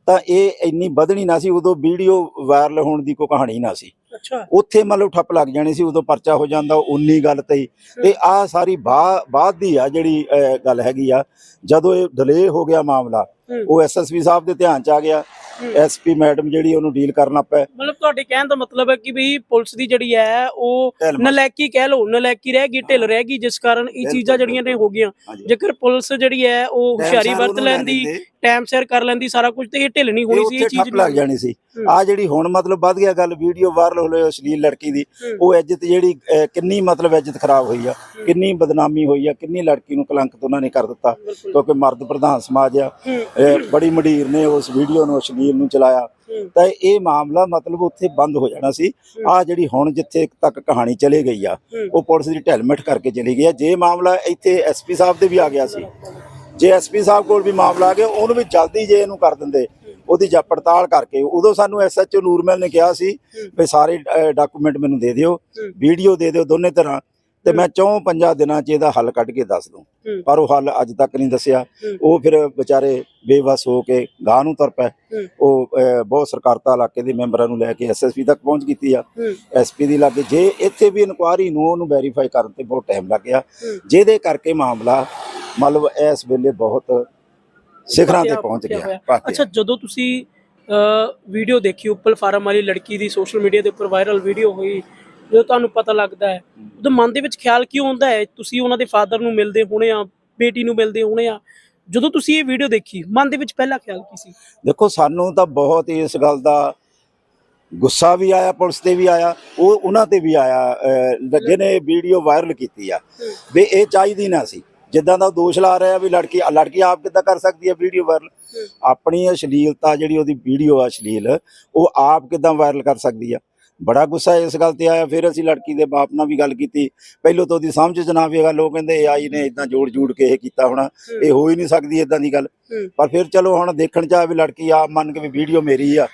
ਤਾਂ ਇਹ ਇੰਨੀ ਵਧਣੀ ਨਾ ਸੀ ਉਦੋਂ ਵੀਡੀਓ ਵਾਇਰਲ ਹੋਣ ਦੀ ਕੋਈ ਕਹਾਣੀ ਨਾ ਸੀ ਅੱਛਾ ਉੱਥੇ ਮਤਲਬ ਠੱਪ ਲੱਗ ਜਾਣੀ ਸੀ ਉਦੋਂ ਪਰਚਾ ਹੋ ਜਾਂਦਾ ਉਨੀ ਗੱਲ ਤੇ ਹੀ। ਤੇ ਆ ਸਾਰੀ ਬਾ- ਬਾਅਦ ਦੀ ਆ ਜਿਹੜੀ ਅਹ, ਗੱਲ ਹੈਗੀ ਆ ਜਦੋਂ ਇਹ ਡਿਲੇ ਹੋ ਗਿਆ ਮਾਮਲਾ ਹੂੰ। ਉਹ ਐਸਐਸਪੀ ਸਾਹਿਬ ਦੇ ਧਿਆਨ ਚ ਆ ਗਿਆ ਹੂੰ। ਐਸਪੀ ਮੈਡਮ ਜਿਹੜੀ ਉਹਨੂੰ ਡੀਲ ਕਰਨਾ ਪਏ ਮਤਲਬ ਤੁਹਾਡੇ ਕਹਿਣ ਦਾ ਮਤਲਬ ਹੈ ਕਿ ਵੀ ਪੁਲਿਸ ਦੀ ਜਿਹੜੀ ਹੈ ਉਹ। ਨਲੈਕੀ ਕਹਿ ਲਓ ਨਲੈਕੀ ਰਹਿ ਗਈ ਢਿੱਲ ਰਹਿ ਗਈ ਜਿਸ ਕਾਰਨ ਇਹ ਚੀਜ਼ਾਂ ਜਿਹੜੀਆਂ ਨੇ ਹੋ ਗਈਆਂ ਹਾਂਜੀ। ਜੇਕਰ ਪੁਲਿਸ ਜਿਹੜੀ ਹੈ ਉਹ ਹੁਸ਼ਿਆਰੀ ਟਾਈਮ ਵਰਤ ਉਹਨੂੰ ਲੈਂਦੀ। ਟਾਈਮ ਸ਼ੇਅਰ ਕਰ ਲੈਂਦੀ ਸਾਰਾ ਕੁਝ ਤੇ ਇਹ ਢਿੱਲ ਨਹੀਂ ਹੋਣੀ ਸੀ ਇਹ ਚੀਜ਼ ਲੱਗ ਜਾਣੀ ਸੀ। ਆ ਜਿਹੜੀ ਹੁਣ ਮਤਲਬ ਵੱਧ ਗਿਆ ਗੱਲ ਵੀਡੀਓ ਵਾਇਰਲ ਹੋਲੇ ਅਸ਼ਲੀਲ ਲੜਕੀ ਦੀ। ਉਹ ਇੱਜ਼ਤ ਜਿਹੜੀ ਕਿੰਨੀ ਮਤਲਬ ਇੱਜ਼ਤ ਖਰਾਬ ਹੋਈ ਆ ਕਿੰਨੀ ਬਦਨਾਮੀ ਹੋਈ ਆ ਕਿੰਨੀ ਲੜਕੀ ਨੂੰ ਕਲੰਕਿਤ ਉਹਨਾਂ ਨੇ ਕਰ ਦਿੱਤਾ। ਕਿਉਂਕਿ ਮਰਦ ਪ੍ਰਧਾਨ ਸਮਾਜ ਆ ਬੜੀ ਮੰਡੀਰ ਨੇ ਉਸ ਵੀਡੀਓ ਨੂੰ ਅਸ਼ਲੀਲ ਨੂੰ ਚਲਾਇਆ। ਤਾਂ ਇਹ ਮਾਮਲਾ ਮਤਲਬ ਉੱਥੇ ਬੰਦ ਹੋ ਜਾਣਾ ਸੀ ਆ ਜਿਹੜੀ ਹੁਣ ਜਿੱਥੇ ਤੱਕ ਕਹਾਣੀ ਚਲੇ ਗਈ ਆ। ਉਹ ਪੁਲਿਸ ਦੀ ਢਿਲਮਿਠ ਕਰਕੇ ਚਲੀ ਗਈ ਆ ਜੇ ਮਾਮਲਾ ਇੱਥੇ ਐਸਪੀ ਸਾਹਿਬ ਦੇ ਵੀ ਆ ਗਿਆ ਸੀ ਜੇ ਐਸਪੀ ਸਾਹਿਬ ਕੋਲ ਵੀ ਮਾਮਲਾ ਆ ਗਿਆ ਉਹਨੂੰ ਵੀ ਜਲਦੀ ਜੇ ਇਹਨੂੰ ਕਰ ਦਿੰਦੇ ਉਹਦੀ ਜਾਂ ਪੜਤਾਲ ਕਰਕੇ ਉਦੋਂ ਸਾਨੂੰ ਐਸਐਚਓ ਨੂਰਮਲ ਨੇ ਕਿਹਾ ਸੀ ਵੀ ਸਾਰੇ ਡਾਕੂਮੈਂਟ ਮੈਨੂੰ ਦੇ ਦਿਓ। ਵੀਡੀਓ ਦੇ ਦਿਓ ਦੋਨੇ ਤਰ੍ਹਾਂ ਤੇ ਮੈਂ ਚੌਂ ਪੰਜਾਂ ਦਿਨਾਂ 'ਚ ਇਹਦਾ ਹੱਲ ਕੱਢ ਕੇ ਦੱਸ ਦੂੰ। ਪਰ ਉਹ ਹੱਲ ਅੱਜ ਤੱਕ ਨਹੀਂ ਦੱਸਿਆ। ਉਹ ਫਿਰ ਵਿਚਾਰੇ ਬੇਵਸ ਹੋ ਕੇ ਗਾਂ ਨੂੰ ਤੁਰ ਪਏ। ਉਹ ਬਹੁਤ ਸਰਕਾਰਤਾ ਇਲਾਕੇ ਦੇ ਮੈਂਬਰਾਂ ਨੂੰ ਲੈ ਕੇ ਐਸਐਸਪੀ ਤੱਕ ਪਹੁੰਚ ਕੀਤੀ ਆ। ਐਸਪੀ ਦੀ ਲੱਗੇ ਜੇ ਇੱਥੇ ਵੀ ਇਨਕੁਆਰੀ ਨੂੰ ਉਹਨੂੰ ਵੈਰੀਫਾਈ ਕਰਨ ਤੇ ਬਹੁਤ ਟਾਈਮ ਲੱਗ ਗਿਆ। ਜਿਹਦੇ ਕਰਕੇ ਮਾਮਲਾ ਮਤਲਬ ਇਸ ਵੇਲੇ ਬਹੁਤ ਸਿਖਰਾਂ ਤੇ ਪਹੁੰਚ ਗਿਆ। ਅੱਛਾ ਜਦੋਂ ਤੁਸੀਂ ਵੀਡੀਓ ਦੇਖੀ ਉੱਪਲ ਫਾਰਮ ਵਾਲੀ ਲੜਕੀ ਦੀ ਸੋਸ਼ਲ ਮੀਡੀਆ ਦੇ ਉੱਪਰ ਵਾਇਰਲ ਵੀਡੀਓ ਹੋਈ ਜਦੋਂ ਤੁਹਾਨੂੰ ਪਤਾ ਲੱਗਦਾ ਹੈ। ਉਦੋਂ ਮਨ ਦੇ ਵਿੱਚ ਖਿਆਲ ਕਿਉਂ ਆਉਂਦਾ ਹੈ? ਤੁਸੀਂ ਉਹਨਾਂ ਦੇ ਫਾਦਰ ਨੂੰ ਮਿਲਦੇ ਹੋਣੇ ਆ ਬੇਟੀ ਨੂੰ ਮਿਲਦੇ ਹੋਣੇ ਆ। ਜਦੋਂ ਤੁਸੀਂ ਇਹ ਵੀਡੀਓ ਦੇਖੀ ਮਨ ਦੇ ਵਿੱਚ ਪਹਿਲਾ ਖਿਆਲ ਕੀ ਸੀ? ਦੇਖੋ ਸਾਨੂੰ ਤਾਂ ਬਹੁਤ ਇਸ ਗੱਲ ਦਾ ਗੁੱਸਾ ਵੀ ਆਇਆ ਪੁਲਿਸ ਤੇ ਵੀ ਆਇਆ ਉਹ ਉਹਨਾਂ ਤੇ ਵੀ ਆਇਆ ਜਿਹਨੇ ਵੀਡੀਓ ਵਾਇਰਲ ਕੀਤੀ ਆ। ਵੀ ਇਹ ਚਾਹੀਦੀ ਨਾ ਸੀ। ਜਿੱਦਾਂ ਦਾ ਦੋਸ਼ ਲਾ ਰਿਹਾ ਵੀ ਲੜਕੀ ਲੜਕੀ ਆਪ ਕਿੱਦਾਂ ਕਰ ਸਕਦੀ ਹੈ ਵੀਡੀਓ ਵਾਇਰਲ ਆਪਣੀ ਅਸ਼ਲੀਲਤਾ ਜਿਹੜੀ ਉਹਦੀ ਵੀਡੀਓ ਆ ਅਸ਼ਲੀਲ ਉਹ ਆਪ ਕਿੱਦਾਂ ਵਾਇਰਲ ਕਰ ਸਕਦੀ ਆ? ਬੜਾ ਗੁੱਸਾ ਇਸ ਗੱਲ ਤੇ ਆਇਆ। ਫਿਰ ਅਸੀਂ ਲੜਕੀ ਦੇ ਬਾਪ ਨਾਲ ਵੀ ਗੱਲ ਕੀਤੀ। ਪਹਿਲੋਂ ਤਾਂ ਉਹਦੀ ਸਮਝ ਚ ਨਾ ਵੀ ਉਹ ਕਹਿੰਦੇ ਆਈ ਨੇ ਇਦਾਂ ਜੋੜ ਜੂੜ ਕੇ ਇਹ ਕੀਤਾ ਹੋਣਾ। ਇਹ ਹੋ ਹੀ ਨਹੀਂ ਸਕਦੀ ਇਦਾਂ ਦੀ ਗੱਲ। ਪਰ ਫਿਰ ਚਲੋ ਹੁਣ ਦੇਖਣ ਚ ਆ ਵੀ ਲੜਕੀ ਆ ਮੰਨ ਕੇ ਵੀ ਵੀਡੀਓ ਮੇਰੀ ਆ।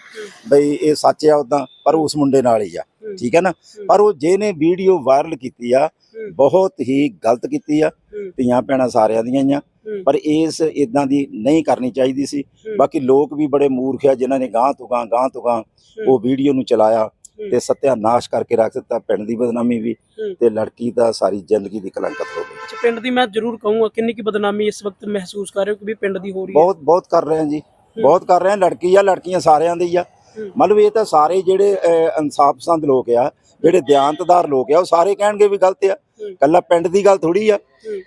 ਬਈ ਇਹ ਸੱਚ ਆ ਉਦਾਂ ਪਰ ਉਸ ਮੁੰਡੇ ਨਾਲ ਹੀ ਆ। ਠੀਕ ਹੈ ਨਾ? ਪਰ ਉਹ ਜਿਹਨੇ ਵੀਡੀਓ ਵਾਇਰਲ ਕੀਤੀ ਆ। ਬਹੁਤ ਹੀ ਗਲਤ ਕੀਤੀ ਆ। ਧੀਆਂ ਭੈਣਾਂ ਸਾਰਿਆਂ ਦੀਆਂ ਆ। ਪਰ ਇਸ ਇਦਾਂ ਦੀ ਨਹੀਂ ਕਰਨੀ ਚਾਹੀਦੀ ਸੀ। ਬਾਕੀ ਲੋਕ ਵੀ ਬੜੇ ਮੂਰਖ ਆ ਜਿਨ੍ਹਾਂ ਨੇ ਗਾਂ ਤੋਂ ਗਾਂ ਗਾਂ ਤੋਂ ਗਾਂ ਉਹ ਵੀਡੀਓ ਨੂੰ ਚਲਾਇਆ। ਤੇ ਸਤਿਆਨਾਸ਼ ਕਰਕੇ ਰੱਖ ਦਿੱਤਾ ਪਿੰਡ ਦੀ ਬਦਨਾਮੀ ਵੀ ਹੂੰ। ਤੇ ਲੜਕੀ ਦਾ ਸਾਰੀ ਜ਼ਿੰਦਗੀ ਦੀ ਕਲੰਕਤ ਹੋ ਗਈ। ਪਿੰਡ ਦੀ ਮੈਂ ਜ਼ਰੂਰ ਕਹੂੰਗਾ ਕਿੰਨੀ ਕੀ ਬਦਨਾਮੀ ਇਸ ਵਕਤ ਮਹਿਸੂਸ ਕਰ ਰਹੇ ਹੋ ਕਿ ਵੀ ਪਿੰਡ ਦੀ ਹੋ ਰਹੀ ਹੈ? ਬਹੁਤ ਬਹੁਤ ਕਰ ਰਹੇ ਆ ਜੀ। ਬਹੁਤ ਕਰ ਰਹੇ ਆ ਲੜਕੀ ਆ ਲੜਕੀਆਂ ਸਾਰਿਆਂ ਦੀ ਆ। ਹੂੰ। ਮਤਲਬ ਇਹ ਤਾਂ ਸਾਰੇ ਜਿਹੜੇ ਇਨਸਾਫ ਪਸੰਦ ਲੋਕ ਆ ਜਿਹੜੇ ਦਿਆਨਤਦਾਰ ਲੋਕ ਆ ਉਹ ਸਾਰੇ ਕਹਿਣਗੇ ਵੀ ਗਲਤ ਆ। ਕੱਲਾ ਪਿੰਡ ਦੀ ਗੱਲ ਥੋੜੀ ਆ।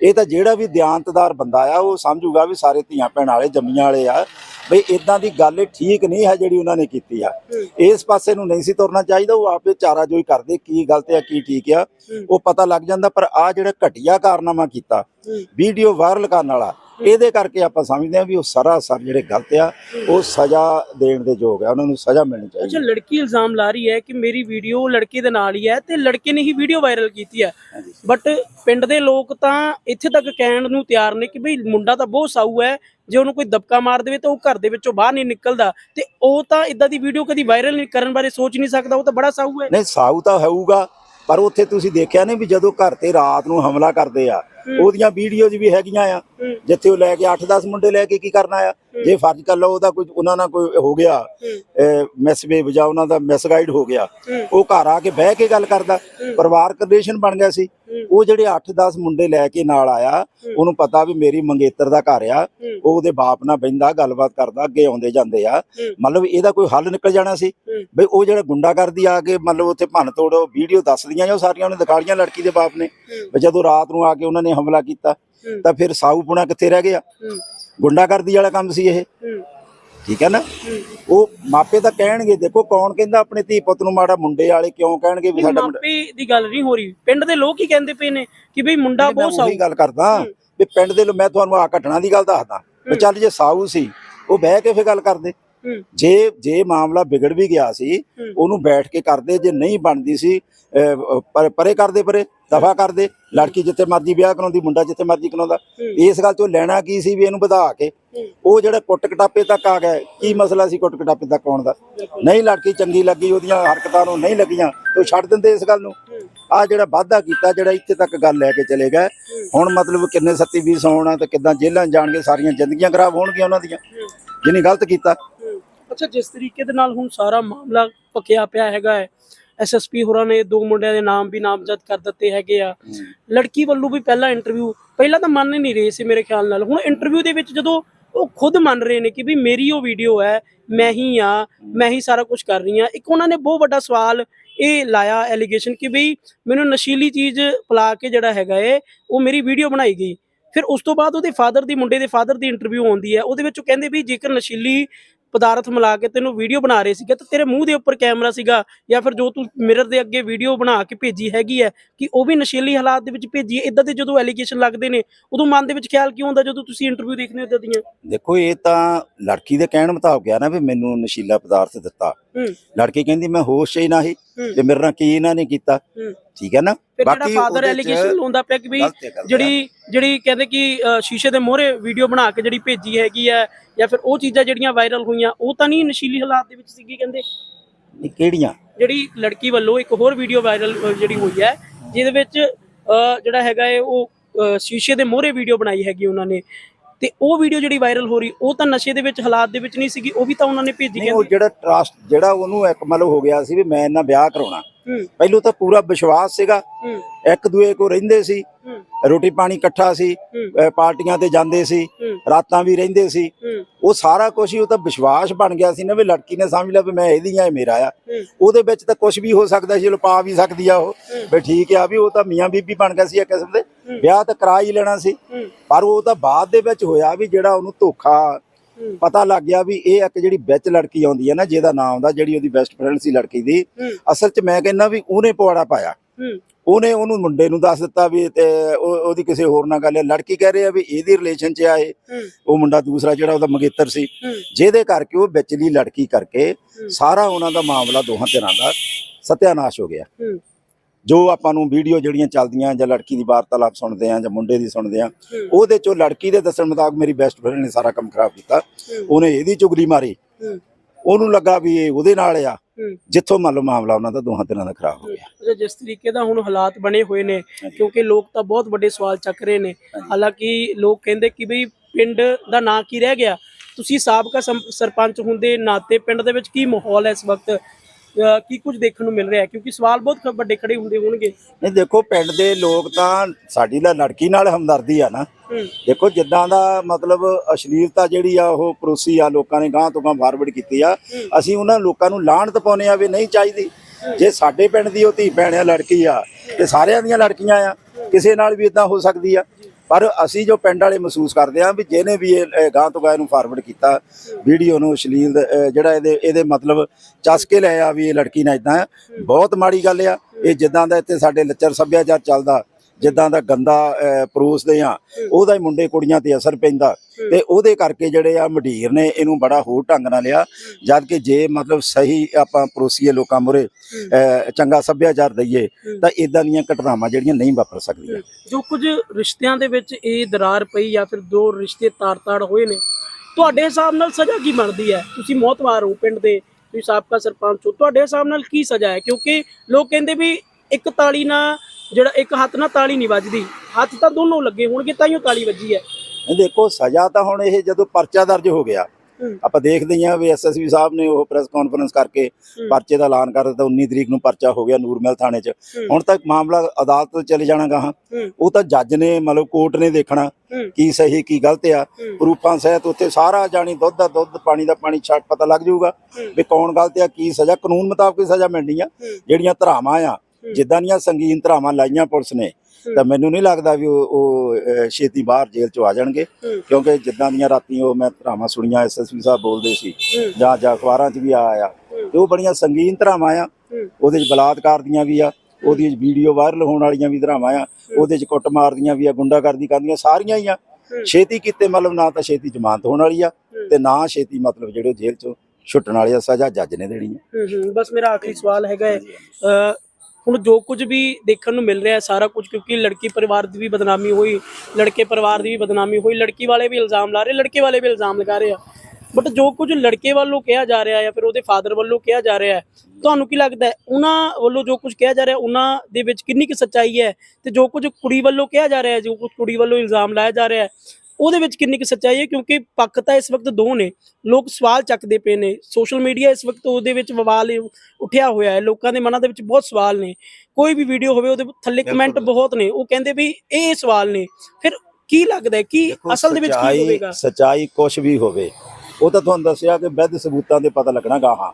ਇਹ ਤਾਂ ਜਿਹੜਾ ਵੀ ਦਿਆਨਤਦਾਰ ਬੰਦਾ ਆ ਉਹ ਸਮਝੂਗਾ ਵੀ ਸਾਰੇ ਧੀਆਂ ਭੈਣਾਂ ਵਾਲੇ ਜੰਮੀਆਂ ਵਾਲੇ ਆ ਬਈ ਇਦਾਂ ਦੀ ਗੱਲ ਠੀਕ ਨਹੀਂ ਹੈ ਜਿਹੜੀ ਉਹਨਾਂ ਨੇ ਕੀਤੀ ਆ। ਇਸ ਪਾਸੇ ਨੂੰ ਨਹੀਂ ਸੀ ਤੁਰਨਾ ਚਾਹੀਦਾ ਉਹ ਆਪੇ ਚਾਰਾ ਜੋਈ ਕਰਦੇ ਕੀ ਗਲਤ ਆ ਕੀ ਠੀਕ ਆ। ਉਹ ਪਤਾ ਲੱਗ ਜਾਂਦਾ ਪਰ ਆ ਜਿਹੜਾ ਘਟੀਆ ਕਾਰਨਾਮਾ ਕੀਤਾ। ਵੀਡੀਓ ਵਾਇਰਲ ਕਰਨ ਵਾਲਾ ਇਹਦੇ ਕਰਕੇ ਆਪਾਂ ਸਮਝਦੇ ਹਾਂ ਵੀ ਉਹ ਸਰਾਸਰ ਜਿਹੜੇ ਗਲਤ ਆ ਉਹ ਸਜ਼ਾ ਦੇਣ ਦੇ ਯੋਗ ਆ ਉਹਨਾਂ ਨੂੰ ਸਜ਼ਾ ਮਿਲਣੀ ਅੱਛਾ ਚਾਹੀਦੀ ਲੜਕੀ ਇਲਜ਼ਾਮ ਲਾ ਰਹੀ ਹੈ ਕਿ ਮੇਰੀ ਵੀਡੀਓ ਲੜਕੇ ਦੇ ਨਾਲ ਹੀ ਹੈ ਤੇ ਲੜਕੇ ਨੇ ਹੀ ਵੀਡੀਓ ਵਾਇਰਲ ਕੀਤੀ ਹੈ। ਬਟ ਪਿੰਡ ਦੇ ਲੋਕ ਤਾਂ ਇੱਥੇ ਤੱਕ ਕਹਿਣ ਨੂੰ ਤਿਆਰ ਨੇ ਕਿ ਭਈ ਮੁੰਡਾ ਤਾਂ ਬਹੁਤ ਸਾਊ ਹੈ ਜੇ ਉਹਨੂੰ ਕੋਈ ਦਬਕਾ ਮਾਰ ਦੇਵੇ ਤਾਂ ਉਹ ਘਰ ਦੇ ਵਿੱਚੋਂ ਬਾਹਰ ਨਹੀਂ ਨਿਕਲਦਾ ਤੇ ਉਹ ਤਾਂ ਇਦਾਂ ਦੀ ਵੀਡੀਓ ਕਦੀ ਵਾਇਰਲ ਨਹੀਂ ਕਰਨ ਬਾਰੇ ਸੋਚ ਨਹੀਂ ਸਕਦਾ ਉਹ ਤਾਂ ਬੜਾ ਸਾਊ ਹੈ। ਨਹੀਂ ਸਾਊ ਤਾਂ ਹੋਊਗਾ ਪਰ ਉੱਥੇ ਤੁਸੀਂ ਦੇਖਿਆ ਨੇ ਵੀ ਜਦੋਂ ਘਰ ਤੇ ਰਾਤ ਨੂੰ ਹਮਲਾ ਕਰਦੇ ਆ ਉਹਦੀਆਂ ਵੀਡੀਓਜ਼ ਵੀ ਹੈਗੀਆਂ ਆ। ਜਿੱਥੇ ਉਹ ਲੈ ਕੇ 8-10 ਮੁੰਡੇ ਲੈ ਕੇ ਕੀ ਕਰਨਾ ਆ? ਜੇ ਫਰਜ਼ ਕਰ ਲਓ ਉਹਦਾ ਕੋਈ ਉਹਨਾਂ ਨਾਲ ਕੋਈ ਹੋ ਗਿਆ। ਮਿਸਬੇਵ ਜਾਂ ਉਹਨਾਂ ਦਾ ਮਿਸਗਾਈਡ ਹੋ ਗਿਆ। ਉਹ ਘਰ ਆ ਕੇ ਬਹਿ ਕੇ ਗੱਲ ਕਰਦਾ। ਪਰਿਵਾਰਕ ਰਿਲੇਸ਼ਨ ਬਣ ਗਿਆ ਸੀ। ਉਹ ਜਿਹੜੇ 8-10 ਮੁੰਡੇ ਲੈ ਕੇ ਨਾਲ ਆਇਆ ਉਹਨੂੰ ਪਤਾ ਵੀ ਮੇਰੀ ਮੰਗੇਤਰ ਦਾ ਘਰ ਆ। ਉਹ ਉਹਦੇ ਬਾਪ ਨਾਲ ਬੈਂਦਾ ਗੱਲਬਾਤ ਕਰਦਾ ਅੱਗੇ ਆਉਂਦੇ ਜਾਂਦੇ ਆ। ਮਤਲਬ ਇਹਦਾ ਕੋਈ ਹੱਲ ਨਿਕਲ ਜਾਣਾ ਸੀ। ਬਈ ਉਹ ਜਿਹੜਾ ਗੁੰਡਾਗਰਦੀ ਆ ਕੇ ਮਤਲਬ ਉੱਥੇ ਭੰਨ ਤੋੜ ਵੀਡੀਓ ਦੱਸਦੀਆਂ ਜਾਂ ਸਾਰੀਆਂ ਉਹਨੇ ਦਿਖਾਲੀਆਂ ਲੜਕੀ ਦੇ ਬਾਪ ਨੇ। ਜਦੋਂ ਰਾਤ ਨੂੰ ਆ ਕੇ ਉਹਨਾਂ ਨੇ ਹਮਲਾ ਕੀਤਾ। ਤਾਂ ਫਿਰ ਸਾਊਪੁਣਾ ਕਿੱਥੇ ਰਹਿ ਗਿਆ। ਗੁੰਡਾਗਰਦੀ ਵਾਲਾ ਕੰਮ ਸੀ ਇਹ। ਠੀਕ ਹੈ ਨਾ। ਉਹ ਮਾਪੇ ਤਾਂ ਕਹਿਣਗੇ ਦੇਖੋ ਕੌਣ ਕਹਿੰਦਾ ਆਪਣੇ ਧੀ ਪੁੱਤ ਨੂੰ ਮਾੜਾ ਮੁੰਡੇ ਵਾਲੇ ਕਿਉਂ ਕਹਿਣਗੇ ਵੀ ਸਾਡਾ ਮਾਪੇ ਦੀ ਗੱਲ ਨਹੀਂ ਹੋ ਰਹੀ ਪਿੰਡ ਦੇ ਲੋਕ ਹੀ ਕਹਿੰਦੇ ਪਏ ਨੇ ਕਿ ਭਈ ਮੁੰਡਾ ਬਹੁਤ ਸਾਊ ਗੱਲ ਕਰਦਾ ਵੀ ਪਿੰਡ ਦੇ ਲੋ ਮੈਂ ਤੁਹਾਨੂੰ ਆ ਘਟਨਾ ਦੀ ਗੱਲ ਦੱਸਦਾ ਚੱਲ ਜੇ ਸਾਊ ਸੀ ਉਹ ਬਹਿ ਕੇ ਫੇਰ ਗੱਲ ਕਰਦੇ। ਜੇ ਜੇ ਮਾਮਲਾ ਵਿਗੜ ਵੀ ਗਿਆ ਸੀ। ਉਹਨੂੰ ਬੈਠ ਕੇ ਕਰਦੇ ਜੇ ਨਹੀਂ ਬਣਦੀ ਸੀ ਪਰ ਕਰਦੇ ਪਰੇ ਦਫਾ ਕਰਦੇ ਲੜਕੀ ਜਿੱਥੇ ਮਰਜ਼ੀ ਵਿਆਹ ਕਰਾਉਂਦੀ ਮੁੰਡਾ ਜਿੱਥੇ ਮਰਜ਼ੀ ਕਰਾਉਂਦਾ। ਇਸ ਗੱਲ ਤੋਂ ਲੈਣਾ ਕੀ ਸੀ ਵੀ ਇਹਨੂੰ ਵਧਾ ਕੇ। ਉਹ ਜਿਹੜਾ ਕੁੱਟ ਕਟਾਪੇ ਤੱਕ ਆ ਗਏ ਕੀ ਮਸਲਾ ਸੀ ਕੁੱਟ ਕਟਾਪੇ ਤੱਕ ਆਉਣ ਦਾ? ਨਹੀਂ ਲੜਕੀ ਚੰਗੀ ਲੱਗੀ ਉਹਦੀਆਂ ਹਰਕਤਾਂ ਨੂੰ ਨਹੀਂ ਲੱਗੀਆਂ ਤੇ ਛੱਡ ਦਿੰਦੇ ਇਸ ਗੱਲ ਨੂੰ। ਆ ਜਿਹੜਾ ਵਾਅਦਾ ਕੀਤਾ ਜਿਹੜਾ ਇੱਥੇ ਤੱਕ ਗੱਲ ਲੈ ਕੇ ਚਲੇ ਗਏ ਹੁਣ ਮਤਲਬ ਕਿੰਨੇ ਸੱਤੀ ਵੀਹ ਸੌ ਹੋਣਾ ਤੇ ਕਿੱਦਾਂ ਜੇਲ੍ਹਾਂ ਜਾਣਗੇ ਸਾਰੀਆਂ ਜ਼ਿੰਦਗੀਆਂ ਖਰਾਬ ਹੋਣਗੀਆਂ ਉਹਨਾਂ ਦੀਆਂ। ਜਿਹਨੇ ਗਲਤ ਕੀਤਾ। ਅੱਛਾ ਜਿਸ ਤਰੀਕੇ ਦੇ ਨਾਲ ਹੁਣ ਸਾਰਾ ਮਾਮਲਾ ਪਕਿਆ ਪਿਆ ਹੈਗਾ ਹੈ ਐਸਐਸਪੀ ਹੋਰਾਂ ਨੇ ਦੋ ਮੁੰਡਿਆਂ ਦੇ ਨਾਮ ਵੀ ਨਾਮਜ਼ਦ ਕਰ ਦਿੱਤੇ ਹੈਗੇ ਆ। ਲੜਕੀ ਵੱਲੋਂ ਵੀ ਪਹਿਲਾ ਇੰਟਰਵਿਊ ਪਹਿਲਾਂ ਤਾਂ ਮੰਨ ਨਹੀਂ ਰਹੇ ਸੀ ਮੇਰੇ ਖਿਆਲ ਨਾਲ। ਹੁਣ ਇੰਟਰਵਿਊ ਦੇ ਵਿੱਚ ਜਦੋਂ ਉਹ ਖੁਦ ਮੰਨ ਰਹੇ ਨੇ ਕਿ ਵੀ ਮੇਰੀ ਉਹ ਵੀਡੀਓ ਹੈ ਮੈਂ ਹੀ ਆ ਮੈਂ ਹੀ ਸਾਰਾ ਕੁਝ ਕਰ ਰਹੀ ਆ ਇੱਕ ਉਹਨਾਂ ਨੇ ਬਹੁਤ ਵੱਡਾ ਸਵਾਲ ਇਹ ਲਾਇਆ ਐਲੀਗੇਸ਼ਨ ਕਿ ਵੀ ਮੈਨੂੰ ਨਸ਼ੀਲੀ ਚੀਜ਼ ਪਿਲਾ ਕੇ ਜਿਹੜਾ ਹੈਗਾ ਏ ਉਹ ਮੇਰੀ ਵੀਡੀਓ ਬਣਾਈ ਗਈ। ਫਿਰ ਉਸ ਤੋਂ ਬਾਅਦ ਉਹਦੇ ਫਾਦਰ ਦੀ ਮੁੰਡੇ ਦੇ ਫਾਦਰ ਦੀ ਇੰਟਰਵਿਊ ਆਉਂਦੀ ਹੈ। ਉਹਦੇ ਵਿੱਚ ਉਹ ਕਹਿੰਦੇ ਵੀ ਜੇਕਰ ਨਸ਼ੀਲੀ ਪਦਾਰਥ ਮਿਲਾ ਕੇ ਤੈਨੂੰ ਵੀਡੀਓ ਬਣਾ ਰਹੇ ਸੀਗੇ ਤਾਂ ਤੇਰੇ ਮੂੰਹ ਦੇ ਉੱਪਰ ਕੈਮਰਾ ਸੀਗਾ ਜਾਂ ਫਿਰ ਜੋ ਤੂੰ ਮਿਰਰ ਦੇ ਅੱਗੇ ਵੀਡੀਓ ਬਣਾ ਕੇ ਭੇਜੀ ਹੈਗੀ ਹੈ ਕਿ ਉਹ ਵੀ ਨਸ਼ੀਲੀ ਹਾਲਾਤ ਦੇ ਵਿੱਚ ਭੇਜੀ ਹੈ ਇਦਾਂ ਦੇ ਜਦੋਂ ਐਲੀਗੇਸ਼ਨ ਲੱਗਦੇ ਨੇ ਉਦੋਂ ਮਨ ਦੇ ਵਿੱਚ ਖਿਆਲ ਕਿਉਂ ਹੁੰਦਾ ਜਦੋਂ ਤੁਸੀਂ ਇੰਟਰਵਿਊ ਦੇਖਦੇ ਹੋ ਇਦਾਂ ਦੀਆਂ? ਦੇਖੋ ਇਹ ਤਾਂ ਲੜਕੀ ਦੇ ਕਹਿਣ ਮੁਤਾਬਕ ਆ ਨਾ ਵੀ ਮੈਨੂੰ ਨਸ਼ੀਲਾ ਪਦਾਰਥ ਦਿੱਤਾ। ਲੜਕੀ ਕਹਿੰਦੀ ਮੈਂ ਹੋਸ਼ ਹੀ ਨਹੀਂ ਤੇ ਮੇਰੇ ਨਾਲ ਕੀ ਇਹਨਾਂ ਨੇ ਕੀਤਾ? ਠੀਕ ਹੈ ਨਾ? ਬਾਕੀ ਫਾਦਰ ਐਲੀਗੇਸ਼ਨ ਲਾਉਂਦਾ ਪਿਆ ਕਿ ਵੀ। ਜਿਹੜੀ ਜਿਹੜੀ ਕਹਿੰਦੇ ਕਿ ਸ਼ੀਸ਼ੇ ਦੇ ਮੋਹਰੇ ਵੀਡੀਓ ਬਣਾ ਕੇ ਜਿਹੜੀ ਭੇਜੀ ਹੈਗੀ ਹੈ ਜਾਂ ਫਿਰ ਉਹ ਚੀਜ਼ਾਂ ਜਿਹੜੀਆਂ ਵਾਇਰਲ ਹੋਈਆਂ ਉਹ ਤਾਂ ਨਹੀਂ ਨਸ਼ੀਲੀ ਹਾਲਾਤ ਦੇ ਵਿੱਚ ਸੀਗੀ ਕਹਿੰਦੇ? ਇਹ ਕਿਹੜੀਆਂ? ਜਿਹੜੀ ਲੜਕੀ ਵੱਲੋਂ ਇੱਕ ਹੋਰ ਵੀਡੀਓ ਵਾਇਰਲ ਜਿਹੜੀ ਹੋਈ ਹੈ ਜਿਹਦੇ ਵਿੱਚ ਜਿਹੜਾ ਹੈਗਾ ਹੈ ਉਹ ਸ਼ੀਸ਼ੇ ਦੇ ਮੋਹਰੇ ਵੀਡੀਓ ਬਣਾਈ ਹੈਗੀ ਉਹਨਾਂ ਨੇ। ਤੇ ਉਹ ਵੀਡੀਓ ਜਿਹੜੀ ਵਾਇਰਲ ਹੋ ਰਹੀ ਉਹ ਤਾਂ ਨਸ਼ੇ ਦੇ ਵਿੱਚ ਹਾਲਾਤ ਦੇ ਵਿੱਚ ਨਹੀਂ ਸੀਗੀ ਉਹ ਵੀ ਤਾਂ ਉਹਨਾਂ ਨੇ ਭੇਜੀ ਨਹੀਂ ਉਹ ਕਹਿੰਦੇ ਜਿਹੜਾ ਟਰਸਟ ਜਿਹੜਾ ਉਹਨੂੰ ਇੱਕ ਮਤਲਬ ਹੋ ਗਿਆ ਸੀ ਵੀ ਮੈਂ ਇਹਨਾਂ ਵਿਆਹ ਕਰਾਉਣਾ। ਹੂੰ। ਪਹਿਲੋਂ ਤਾਂ ਪੂਰਾ ਵਿਸ਼ਵਾਸ ਸੀਗਾ। ਹੂੰ। ਇੱਕ ਦੂਏ ਕੋ ਰਹਿੰਦੇ ਸੀ। ਹੂੰ। ਰੋਟੀ ਪਾਣੀ ਇਕੱਠਾ ਸੀ। ਹੂੰ। ਅਹ ਪਾਰਟੀਆਂ ਤੇ ਜਾਂਦੇ ਸੀ। ਹੂੰ। ਰਾਤਾਂ ਵੀ ਰਹਿੰਦੇ ਸੀ। ਹੂੰ। ਉਹ ਸਾਰਾ ਕੁਝ ਹੀ ਉਹ ਤਾਂ ਵਿਸ਼ਵਾਸ ਬਣ ਗਿਆ ਸੀ ਨਾ ਵੀ ਲੜਕੀ ਨੇ ਸਮਝ ਲਿਆ ਵੀ ਮੈਂ ਇਹਦੀ ਆ ਇਹ ਮੇਰਾ ਆ। ਹੂੰ। ਉਹਦੇ ਵਿੱਚ ਤਾਂ ਕੁਝ ਵੀ ਹੋ ਸਕਦਾ ਸੀ ਚਲੋ ਪਾ ਵੀ ਸਕਦੀ ਆ ਉਹ। ਵੀ ਠੀਕ ਆ ਵੀ ਉਹ ਤਾਂ ਮੀਆਂ ਬੀਬੀ ਬਣ ਗਿਆ ਸੀ ਇੱਕ ਕਿਸਮ ਦੇ। ਵਿਆਹ ਤਾਂ ਕਰਾ ਹੀ ਲੈਣਾ ਸੀ। ਪਰ ਉਹ ਤਾਂ ਬਾਅਦ ਦੇ ਵਿੱਚ ਹੋਇਆ ਵੀ ਜਿਹੜਾ ਉਹਨੂੰ ਧੋਖਾ ਪਤਾ ਲੱਗ ਗਿਆ ਵੀ ਇਹ ਇੱਕ ਜਿਹੜੀ ਵਿੱਚ ਲੜਕੀ ਆਉਂਦੀ ਹੈ ਨਾ ਜਿਹਦਾ ਨਾਮ ਆਉਂਦਾ ਜਿਹੜੀ ਉਹਦੀ ਬੈਸਟ ਫਰੈਂਡ ਸੀ ਲੜਕੀ ਦੀ। ਅਸਲ 'ਚ ਮੈਂ ਕਹਿੰਦਾ ਵੀ ਉਹਨੇ ਪਵਾੜਾ ਪਾਇਆ। ਉਹਨੇ ਉਹਨੂੰ ਮੁੰਡੇ ਨੂੰ ਦੱਸ ਦਿੱਤਾ ਵੀ ਤੇ ਉਹ- ਉਹਦੀ ਕਿਸੇ ਹੋਰ ਨਾਲ ਗੱਲ ਹੈ। ਲੜਕੀ ਕਹਿ ਰਹੀ ਆ ਵੀ ਇਹਦੀ ਰਿਲੇਸ਼ਨ 'ਚ ਆਏ ਉਹ ਮੁੰਡਾ ਦੂਸਰਾ ਜਿਹੜਾ ਉਹਦਾ ਮੰਗੇਤਰ ਸੀ। ਜਿਹਦੇ ਕਰਕੇ ਉਹ ਵਿਚਲੀ ਲੜਕੀ ਕਰਕੇ ਸਾਰਾ ਉਹਨਾਂ ਦਾ ਮਾਮਲਾ ਦੋਹਾਂ ਧਿਰਾਂ ਦਾ ਸਤਿਆਨਾਸ਼ ਹੋ ਗਿਆ। ਜੋ ਆਪਾਂ ਨੂੰ ਵੀਡੀਓ ਜਿਹੜੀਆਂ ਚੱਲਦੀਆਂ ਜਾਂ ਲੜਕੀ ਦੀ ਵਾਰਤਾਲਾਪ ਸੁਣਦੇ ਆ ਜਾਂ ਮੁੰਡੇ ਦੀ ਸੁਣਦੇ ਆ। ਉਹਦੇ ਚੋਂ ਲੜਕੀ ਦੇ ਦੱਸਣ ਮੁਤਾਬਕ ਮੇਰੀ ਬੈਸਟ ਫਰੈਂਡ ਨੇ ਸਾਰਾ ਕੰਮ ਖਰਾਬ ਕੀਤਾ। ਉਹਨੇ ਇਹਦੀ ਚੁਗਲੀ ਮਾਰੀ। ਉਹਨੂੰ ਲੱਗਾ ਵੀ ਇਹ ਉਹਦੇ ਨਾਲ ਆ। ਜਿੱਥੋਂ ਮੰਨ ਲਓ ਮਾਮਲਾ ਉਹਨਾਂ ਦਾ ਦੋਹਾਂ ਧਿਰਾਂ ਦਾ ਖਰਾਬ ਹੋ ਗਿਆ। ਜਿਸ ਤਰੀਕੇ ਦਾ ਹੁਣ ਹਾਲਾਤ ਬਣੇ ਹੋਏ ਨੇ ਕਿਉਂਕਿ ਲੋਕ ਤਾਂ ਬਹੁਤ ਵੱਡੇ ਸਵਾਲ ਚੱਕ ਰਹੇ ਨੇ। ਹਾਲਾਂਕਿ ਲੋਕ ਕਹਿੰਦੇ ਕਿ ਬਈ ਪਿੰਡ ਦਾ ਨਾਂ ਕੀ ਰਹਿ ਗਿਆ? ਤੁਸੀਂ ਸਾਬਕਾ ਸਰਪੰਚ ਹੁੰਦੇ ਨਾਤੇ ਪਿੰਡ ਦੇ ਵਿੱਚ ਕੀ ਮਾਹੌਲ ਹੈ ਇਸ ਵਕਤ? ਕੀ ਕੁਝ ਦੇਖਣ ਨੂੰ ਮਿਲ ਰਿਹਾ ਹੈ? ਕਿਉਂਕਿ ਸਵਾਲ ਬਹੁਤ ਵੱਡੇ ਖੜੇ ਹੁੰਦੇ ਹੋਣਗੇ। ਨਹੀਂ ਦੇਖੋ ਪਿੰਡ ਦੇ ਲੋਕ ਤਾਂ ਸਾਡੀ ਤਾਂ ਲੜਕੀ ਨਾਲ ਹਮਦਰਦੀ ਆ ਨਾ। ਦੇਖੋ ਜਿੱਦਾਂ ਦਾ ਮਤਲਬ ਅਸ਼ਲੀਲਤਾ ਜਿਹੜੀ ਆ ਉਹ ਪਰੋਸੀ ਆ ਲੋਕਾਂ ਨੇ ਗਾਂ ਤੋਂ ਗਾਂ ਫਾਰਵਰਡ ਕੀਤੀ ਆ। ਅਸੀਂ ਉਹਨਾਂ ਲੋਕਾਂ ਨੂੰ ਲਾਹਣਤ ਪਾਉਂਦੇ ਆ ਵੀ ਨਹੀਂ ਚਾਹੀਦੀ। ਜੇ ਸਾਡੇ ਪਿੰਡ ਦੀ ਉਹ ਧੀ ਭੈਣ ਆ ਲੜਕੀ ਆ ਤੇ ਸਾਰਿਆਂ ਦੀਆਂ ਲੜਕੀਆਂ ਆ ਕਿਸੇ ਨਾਲ ਵੀ ਇਦਾਂ ਹੋ ਸਕਦੀ ਆ। ਪਰ ਅਸੀਂ ਜੋ ਪਿੰਡ ਵਾਲੇ ਮਹਿਸੂਸ ਕਰਦੇ ਆ ਵੀ ਜਿਹਨੇ ਵੀ ਇਹ ਇਹ ਗਾਂ ਤੋਂ ਗਾਂ ਨੂੰ ਫਾਰਵਰਡ ਕੀਤਾ, ਵੀਡੀਓ ਨੂੰ ਸ਼ਲੀਲ ਜਿਹੜਾ ਇਹਦੇ ਇਹਦੇ ਮਤਲਬ ਚਸਕੇ ਲੈ ਆ ਵੀ ਇਹ ਲੜਕੀ ਨਾਲ ਇਦਾਂ ਬਹੁਤ ਮਾੜੀ ਗੱਲ ਆ। ਇਹ ਜਿੱਦਾਂ ਦਾ ਇੱਥੇ ਸਾਡੇ ਲੱਚਰ ਸੱਭਿਆਚਾਰ ਚੱਲਦਾ ਜਿੱਦਾਂ ਦਾ ਗੰਦਾ ਪਰੋਸਦੇ ਆ ਉਹਦਾ ਹੀ ਮੁੰਡੇ ਕੁੜੀਆਂ ਤੇ ਅਸਰ ਪੈਂਦਾ। ਤੇ ਉਹਦੇ ਕਰਕੇ ਜਿਹੜੇ ਆ ਮਢੀਰ ਨੇ ਇਹਨੂੰ ਬੜਾ ਹੋਰ ਢੰਗ ਨਾਲ ਲਿਆ। ਜਦ ਕਿ ਜੇ ਮਤਲਬ ਸਹੀ ਆਪਾਂ ਪਰੋਸੀਏ ਲੋਕਾਂ ਮੁਰੇ ਚੰਗਾ ਸੱਭਿਆਚਾਰ ਦਈਏ ਤਾਂ ਇਦਾਂ ਦੀਆਂ ਘਟਨਾਵਾਂ ਜਿਹੜੀਆਂ ਨਹੀਂ ਵਾਪਰ ਸਕਦੀਆਂ। ਜੋ ਕੁਝ ਰਿਸ਼ਤਿਆਂ ਦੇ ਵਿੱਚ ਇਹ ਦਰਾਰ ਪਈ ਜਾਂ ਫਿਰ ਦੋ ਰਿਸ਼ਤੇ ਤਾਰ-ਤਾੜ ਹੋਏ ਨੇ ਤੁਹਾਡੇ ਹਿਸਾਬ ਨਾਲ ਸਜ਼ਾ ਕੀ ਬਣਦੀ ਹੈ? ਤੁਸੀਂ ਮੌਤਵਾਰ ਹੋ ਪਿੰਡ ਦੇ ਤੁਸੀਂ ਸਾਬਕਾ ਸਰਪੰਚ ਹੋ ਤੁਹਾਡੇ ਹਿਸਾਬ ਨਾਲ ਕੀ ਸਜ਼ਾ ਹੈ? ਕਿਉਂਕਿ ਲੋਕ ਕਹਿੰਦੇ ਵੀ ਇੱਕ ਤਾਲੀ ਨਾਲ ਜਿਹੜਾ ਇੱਕ ਹੱਥ ਨਾਲ ਤਾਲੀ ਨਹੀਂ ਵੱਜਦੀ ਹੱਥ ਤਾਂ ਦੋਨੋਂ ਲੱਗੇ ਹੋਣਗੇ ਤਾਂ ਹੀ ਉਹ ਤਾਲੀ ਵੱਜੀ ਹੈ ਦੇਖੋ ਸਜ਼ਾ ਤਾਂ ਹੁਣ ਇਹ ਜਦੋਂ ਪਰਚਾ ਦਰਜ ਹੋ ਗਿਆ। ਆਪਾਂ ਦੇਖਦੇ ਹਾਂ ਵੀ ਐਸਐਸਪੀ ਸਾਹਿਬ ਨੇ ਉਹ ਪ੍ਰੈਸ ਕਾਨਫਰੰਸ ਕਰਕੇ ਪਰਚੇ ਦਾ ਐਲਾਨ ਕਰ ਦਿੱਤਾ 19 ਤਰੀਕ ਨੂੰ ਪਰਚਾ ਹੋ ਗਿਆ ਨੂਰਮਹਿਲ ਥਾਣੇ 'ਚ। ਹੁਣ ਤੱਕ ਮਾਮਲਾ ਅਦਾਲਤ ਤੋਂ ਚਲੇ ਜਾਣਾ ਗਾਹਾਂ ਹੂੰ ਉਹ ਤਾਂ ਜੱਜ ਨੇ ਮਤਲਬ ਕੋਰਟ ਨੇ ਦੇਖਣਾ ਕੀ ਸਹੀ ਕੀ ਗਲਤ ਆ। ਪ੍ਰੂਫਾਂ ਸਹਿਤ ਉੱਥੇ ਸਾਰਾ ਜਾਣੀ ਦੁੱਧ ਦਾ ਦੁੱਧ ਪਾਣੀ ਦਾ ਪਾਣੀ ਛੱਟ ਪਤਾ ਲੱਗ ਜਾਊਗਾ। ਵੀ ਕੌਣ ਗਲਤ ਆ ਕੀ ਸਜ਼ਾ ਕਾਨੂੰਨ ਮੁਤਾਬਕ ਸਜ਼ਾ ਮਿਲਣੀ ਆ। ਜਿਹੜੀਆਂ ਧਰਾਵਾਂ ਆ ਜਿੱਦਾਂ ਦੀਆਂ ਸੰਗੀਨ ਧਰਾਵਾਂ ਲਾਈਆਂ ਪੁਲਿਸ ਨੇ ਤਾਂ ਮੈਨੂੰ ਨਹੀਂ ਲੱਗਦਾ ਵੀ ਉਹ ਛੇਤੀ ਬਾਹਰ ਜੇਲ੍ਹ ਚੋਂ ਆ ਜਾਣਗੇ। ਕਿਉਂਕਿ ਜਿੱਦਾਂ ਦੀਆਂ ਰਾਤੀ ਉਹ ਮੈਂ ਧਰਾਵਾਂ ਸੁਣੀਆਂ ਐਸਐਸਪੀ ਸਾਹਿਬ ਬੋਲਦੇ ਸੀ। ਜਾਂ ਜਾਂ ਅਖਬਾਰਾਂ 'ਚ ਵੀ ਆਇਆ ਉਹ ਬੜੀਆਂ ਸੰਗੀਨ ਧਰਾਵਾਂ ਆ। ਉਹਦੇ 'ਚ ਬਲਾਤਕਾਰ ਦੀਆਂ ਵੀ ਆ ਉਹਦੀ ਵੀਡੀਓ ਵਾਇਰਲ ਹੋਣ ਵਾਲੀਆਂ ਵੀ ਧਰਾਵਾਂ ਆ ਉਹਦੇ 'ਚ ਕੁੱਟਮਾਰ ਦੀਆਂ ਵੀ ਆ ਗੁੰਡਾਗਰਦੀ ਕਰਦੀਆਂ ਸਾਰੀਆਂ ਹੀ ਆ। ਛੇਤੀ ਕੀਤੇ ਮਤਲਬ ਨਾ ਤਾਂ ਛੇਤੀ ਜ਼ਮਾਨਤ ਹੋਣ ਵਾਲੀ ਆ। ਤੇ ਨਾ ਛੇਤੀ ਮਤਲਬ ਜਿਹੜੇ ਜੇਲ੍ਹ 'ਚੋਂ ਛੁੱਟਣ ਵਾਲੀ ਆ ਸਜ਼ਾ ਜੱਜ ਨੇ ਦੇਣੀ ਆ ਹੂੰ ਹੂੰ ਬਸ ਮੇਰਾ ਆਖਰੀ ਸਵਾਲ ਹੈਗਾ ਹੁਣ ਜੋ ਕੁਝ ਵੀ ਦੇਖਣ ਨੂੰ ਮਿਲ ਰਿਹਾ ਹੈ ਸਾਰਾ ਕੁਝ, ਕਿਉਂਕਿ ਲੜਕੀ ਪਰਿਵਾਰ ਦੀ ਵੀ ਬਦਨਾਮੀ ਹੋਈ, ਲੜਕੇ ਪਰਿਵਾਰ ਦੀ ਵੀ ਬਦਨਾਮੀ ਹੋਈ, ਲੜਕੀ ਵਾਲੇ ਵੀ ਇਲਜ਼ਾਮ ਲਾ ਰਹੇ, ਲੜਕੇ ਵਾਲੇ ਵੀ ਇਲਜ਼ਾਮ ਲਗਾ ਰਹੇ ਆ। ਬਟ ਜੋ ਕੁਝ ਲੜਕੇ ਵੱਲੋਂ ਕਿਹਾ ਜਾ ਰਿਹਾ ਹੈ ਜਾਂ ਫਿਰ ਉਹਦੇ ਫਾਦਰ ਵੱਲੋਂ ਕਿਹਾ ਜਾ ਰਿਹਾ ਹੈ, ਤੁਹਾਨੂੰ ਕੀ ਲੱਗਦਾ ਉਹਨਾਂ ਵੱਲੋਂ ਜੋ ਕੁਝ ਕਿਹਾ ਜਾ ਰਿਹਾ, ਉਹਨਾਂ ਦੇ ਵਿੱਚ ਕਿੰਨੀ ਕੁ ਸੱਚਾਈ ਹੈ? ਤੇ ਜੋ ਕੁਝ ਕੁੜੀ ਵੱਲੋਂ ਕਿਹਾ ਜਾ ਰਿਹਾ ਹੈ, ਜੋ ਕੁਝ ਕੁੜੀ ਵੱਲੋਂ ਇਲਜ਼ਾਮ ਲਾਇਆ ਜਾ ਰਿਹਾ ਹੈ ਉਹਦੇ ਵਿੱਚ ਕਿੰਨੀ ਕੁ ਸੱਚਾਈ ਹੈ ਕਿਉਂਕਿ ਪੱਖ ਤਾਂ ਇਸ ਵਕਤ ਦੋ ਨੇ ਲੋਕ ਸਵਾਲ ਚੱਕਦੇ ਪਏ ਨੇ ਸੋਸ਼ਲ ਮੀਡੀਆ ਇਸ ਵਕਤ ਉਹਦੇ ਵਿੱਚ ਬਵਾਲ ਉੱਠਿਆ ਹੋਇਆ ਹੈ ਲੋਕਾਂ ਦੇ ਮਨਾਂ ਦੇ ਵਿੱਚ ਬਹੁਤ ਸਵਾਲ ਨੇ ਕੋਈ ਵੀ ਵੀਡੀਓ ਹੋਵੇ ਉਹਦੇ ਥੱਲੇ ਕਮੈਂਟ ਬਹੁਤ ਨੇ ਉਹ ਕਹਿੰਦੇ ਵੀ ਇਹ ਸਵਾਲ ਨੇ ਫਿਰ ਕੀ ਲੱਗਦਾ ਹੈ ਕਿ ਅਸਲ ਦੇ ਵਿੱਚ ਕੀ ਹੋਵੇਗਾ? ਸੱਚਾਈ ਕੁਝ ਵੀ ਹੋਵੇ ਉਹ ਤਾਂ ਤੁਹਾਨੂੰ ਦੱਸਿਆ ਕਿ ਵਿਦ ਸਬੂਤਾਂ ਦੇ ਪਤਾ ਲੱਗਣਾ ਗਾਹਾਂ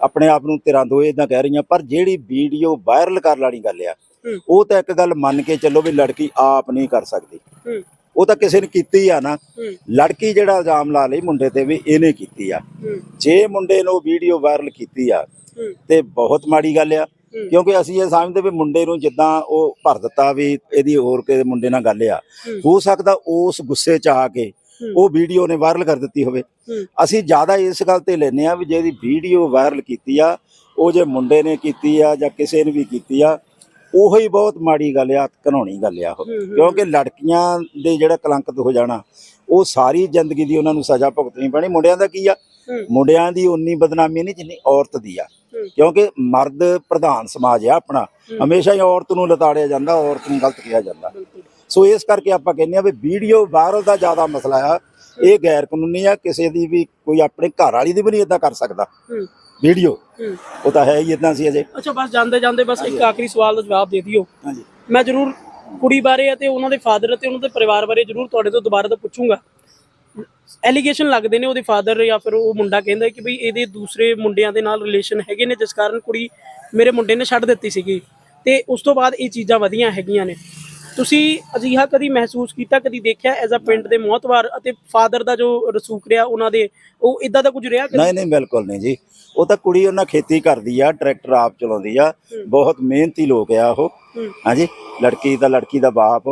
ਆਪਣੇ ਆਪ ਨੂੰ ਤੇਰਾਂ ਦੋ ਇਦਾਂ ਕਹਿ ਰਹੀਆਂ ਪਰ ਜਿਹੜੀ ਵੀਡੀਓ ਵਾਇਰਲ ਕਰਨ ਵਾਲੀ ਗੱਲ ਆ ਹੂੰ। ਉਹ ਤਾਂ ਇੱਕ ਗੱਲ ਮੰਨ ਕੇ ਚੱਲੋ ਵੀ ਲੜਕੀ ਆਪ ਨਹੀਂ ਕਰ ਸਕਦੀ। ਹੂੰ। ਉਹ ਤਾਂ ਕਿਸੇ ਨੇ ਕੀਤੀ ਆ ਨਾ। ਲੜਕੀ ਜਿਹੜਾ ਇਲਜ਼ਾਮ ਲਾ ਲਈ ਮੁੰਡੇ ਤੇ ਵੀ ਇਹਨੇ ਕੀਤੀ ਆ। ਜੇ ਮੁੰਡੇ ਨੂੰ ਵੀਡੀਓ ਵਾਇਰਲ ਕੀਤੀ ਆ ਤੇ ਬਹੁਤ ਮਾੜੀ ਗੱਲ ਆ। ਕਿਉਂਕਿ ਅਸੀਂ ਇਹ ਸਮਝਦੇ ਵੀ ਮੁੰਡੇ ਨੂੰ ਜਿੱਦਾਂ ਉਹ ਭਰ ਦਿੱਤਾ ਵੀ ਇਹਦੀ ਹੋਰ ਕਿਸੇ ਮੁੰਡੇ ਨਾਲ ਗੱਲ ਆ। ਹੂੰ। ਸਕਦਾ ਉਸ ਗੁੱਸੇ ਚ ਆ ਕੇ। ਉਹ ਵੀਡੀਓ ਨੇ ਵਾਇਰਲ ਕਰ ਦਿੱਤੀ ਹੋਵੇ। ਅਸੀਂ ਜ਼ਿਆਦਾ ਇਸ ਗੱਲ ਤੇ ਲੈਨੇ ਆ ਵੀ ਜਿਹਦੀ ਵੀਡੀਓ ਵਾਇਰਲ ਕੀਤੀ ਆ ਉਹ ਜੇ ਮੁੰਡੇ ਨੇ ਕੀਤੀ ਆ ਜਾਂ ਕਿਸੇ ਨੇ ਵੀ ਕੀਤੀ ਆ ਉਹੋ ਹੀ ਬਹੁਤ ਮਾੜੀ ਗੱਲ ਆ ਘਨਾਉਣੀ ਗੱਲ ਆ ਉਹ। ਕਿਉਂਕਿ ਲੜਕੀਆਂ ਦੇ ਜਿਹੜਾ ਕਲੰਕਿਤ ਹੋ ਜਾਣਾ ਉਹ ਸਾਰੀ ਜ਼ਿੰਦਗੀ ਦੀ ਉਹਨਾਂ ਨੂੰ ਸਜ਼ਾ ਭੁਗਤਣੀ ਪੈਣੀ। ਮੁੰਡਿਆਂ ਦਾ ਕੀ ਆ? ਮੁੰਡਿਆਂ ਦੀ ਉਨੀ ਬਦਨਾਮੀ ਨਹੀਂ ਜਿੰਨੀ ਔਰਤ ਦੀ ਆ। ਕਿਉਂਕਿ ਮਰਦ ਪ੍ਰਧਾਨ ਸਮਾਜ ਆ ਆਪਣਾ। ਹਮੇਸ਼ਾ ਹੀ ਔਰਤ ਨੂੰ ਲਤਾੜਿਆ ਜਾਂਦਾ ਔਰਤ ਨੂੰ ਗਲਤ ਕਿਹਾ ਜਾਂਦਾ। ਸੋ ਇਸ ਕਰਕੇ ਆਪਾਂ ਕਹਿੰਦੇ ਆ ਵੀ ਵੀਡੀਓ ਵਾਇਰਲ ਦਾ ਜ਼ਿਆਦਾ ਮਸਲਾ ਆ। ਇਹ ਗੈਰ ਕਾਨੂੰਨੀ ਆ ਕਿਸੇ ਦੀ ਵੀ ਕੋਈ ਆਪਣੇ ਘਰ ਵਾਲੀ ਦੀ ਵੀ ਨਹੀਂ ਇਦਾਂ ਕਰ ਸਕਦਾ। ਵੀਡੀਓ। ਉਹ ਤਾਂ ਹੈ ਹੀ ਇਦਾਂ ਸੀ ਅਜੇ। ਅੱਛਾ ਬਸ ਜਾਂਦੇ ਜਾਂਦੇ ਬਸ ਇੱਕ ਆਖਰੀ ਸਵਾਲ ਦਾ ਜਵਾਬ ਦੇ ਦਿਓ। ਹਾਂਜੀ। ਮੈਂ ਜ਼ਰੂਰ ਕੁੜੀ ਬਾਰੇ ਅਤੇ ਉਹਨਾਂ ਦੇ ਫਾਦਰ ਅਤੇ ਉਹਨਾਂ ਦੇ ਪਰਿਵਾਰ ਬਾਰੇ ਜ਼ਰੂਰ ਤੁਹਾਡੇ ਤੋਂ ਦੁਬਾਰਾ ਤੋਂ ਪੁੱਛੂੰਗਾ। ਐਲੀਗੇਸ਼ਨ ਲੱਗਦੇ ਨੇ ਉਹਦੇ ਫਾਦਰ ਜਾਂ ਫਿਰ ਉਹ ਮੁੰਡਾ ਕਹਿੰਦਾ ਕਿ ਵੀ ਇਹਦੇ ਦੂਸਰੇ ਮੁੰਡਿਆਂ ਦੇ ਨਾਲ ਰਿਲੇਸ਼ਨ ਹੈਗੇ ਨੇ ਜਿਸ ਕਾਰਨ ਕੁੜੀ ਮੇਰੇ ਮੁੰਡੇ ਨੇ ਛੱਡ ਦਿੱਤੀ ਸੀਗੀ। ਤੇ ਉਸ ਤੋਂ ਬਾਅਦ ਇਹ ਚੀਜ਼ਾਂ ਵਧੀਆਂ ਹੈਗੀਆਂ ਨੇ। ਤੁਸੀਂ ਅਜਿਹਾ ਕਦੀ ਮਹਿਸੂਸ ਕੀਤਾ ਕਦੀ ਦੇਖਿਆ ਐਜ਼ ਅ ਪਿੰਡ ਦੇ ਮੌਤਵਾਰ ਅਤੇ ਫਾਦਰ ਦਾ ਜੋ ਰਸੂਖ ਰਿਹਾ ਉਹਨਾਂ ਦੇ ਉਹ ਇਦਾਂ ਦਾ ਕੁਝ ਰਿਹਾ ਕਦੀ? ਨਹੀਂ ਨਹੀਂ ਬਿਲਕੁਲ ਨਹੀਂ ਜੀ। ਉਹ ਤਾਂ ਕੁੜੀ ਉਹਨਾਂ ਖੇਤੀ ਕਰਦੀ ਆ ਟਰੈਕਟਰ ਆਪ ਚਲਾਉਂਦੀ ਆ। ਬਹੁਤ ਮਿਹਨਤੀ ਲੋਕ ਆ ਉਹ। ਹੂੰ। ਹਾਂਜੀ ਲੜਕੀ ਦਾ ਲੜਕੀ ਦਾ ਬਾਪ।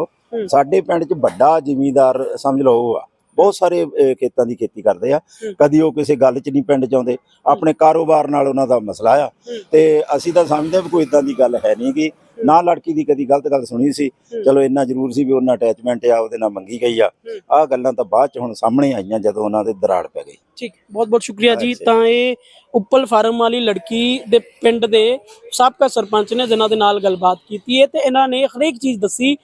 ਸਾਡੇ ਪਿੰਡ 'ਚ ਵੱਡਾ ਜ਼ਿਮੀਂਦਾਰ ਸਮਝ ਲਓ ਉਹ ਆ। ਬਹੁਤ ਸਾਰੇ ਅਹ, ਖੇਤਾਂ ਦੀ ਖੇਤੀ ਕਰਦੇ ਆ। ਹੂੰ। ਕਦੀ ਉਹ ਕਿਸੇ ਗੱਲ 'ਚ ਨਹੀਂ ਪਿੰਡ 'ਚ ਆਉਂਦੇ। ਆਪਣੇ ਕਾਰੋਬਾਰ ਨਾਲ ਉਹਨਾਂ ਦਾ ਮਸਲਾ ਆ। ਹੂੰ। ਤੇ ਅਸੀਂ ਤਾਂ ਸਮਝਦੇ ਵੀ ਕੋਈ ਇਦਾਂ ਦੀ ਗੱਲ ਹੈ ਨਹੀਂ ਕਿ ਨਾ ਲੜਕੀ ਦੀ ਕਦੀ ਗਲਤ ਗੱਲ ਸੁਣੀ ਸੀ। ਚਲੋ ਇੰਨਾ ਜ਼ਰੂਰ ਸੀ ਵੀ ਉਹਨਾਂ ਅਟੈਚਮੈਂਟ ਆ ਉਹਦੇ ਨਾਲ ਮੰਗੀ ਗਈ ਆ। ਆਹ ਗੱਲਾਂ ਤਾਂ ਬਾਅਦ 'ਚ ਹੁਣ ਸਾਹਮਣੇ ਆਈਆਂ ਜਦੋਂ ਉਹਨਾਂ ਦੇ ਦਰਾੜ ਪੈ ਗਈ ਠੀਕ ਬਹੁਤ ਬਹੁਤ ਸ਼ੁਕਰੀਆ ਜੀ। ਤਾਂ ਇਹ ਉੱਪਲ ਫਾਰਮ ਵਾਲੀ ਲੜਕੀ ਦੇ ਪਿੰਡ ਦੇ ਸਾਬਕਾ ਸਰਪੰਚ ਨੇ ਜਿਨ੍ਹਾਂ ਦੇ ਨਾਲ ਗੱਲਬਾਤ ਕੀਤੀ ਹੈ ਤੇ ਇਹਨਾਂ ਨੇ ਹਰੇਕ ਚੀਜ਼ ਦੱਸੀ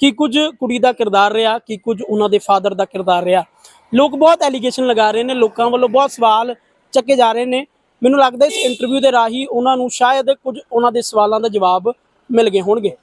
ਕਿ ਕੁਝ ਕੁੜੀ ਦਾ ਕਿਰਦਾਰ ਰਿਹਾ ਕਿ ਕੁਝ ਉਹਨਾਂ ਦੇ ਫਾਦਰ ਦਾ ਕਿਰਦਾਰ ਰਿਹਾ ਲੋਕ ਬਹੁਤ ਐਲੀਗੇਸ਼ਨ ਲਗਾ ਰਹੇ ਨੇ ਲੋਕਾਂ ਵੱਲੋਂ ਬਹੁਤ ਸਵਾਲ ਚੱਕੇ ਜਾ ਰਹੇ ਨੇ ਮੈਨੂੰ ਲੱਗਦਾ ਇਸ ਇੰਟਰਵਿਊ ਦੇ ਰਾਹੀਂ ਉਹਨਾਂ ਨੂੰ ਸ਼ਾਇਦ ਕੁਝ ਉਹਨਾਂ ਦੇ ਸਵਾਲਾਂ ਦਾ ਜਵਾਬ ਮਿਲ ਗਏ ਹੋਣਗੇ।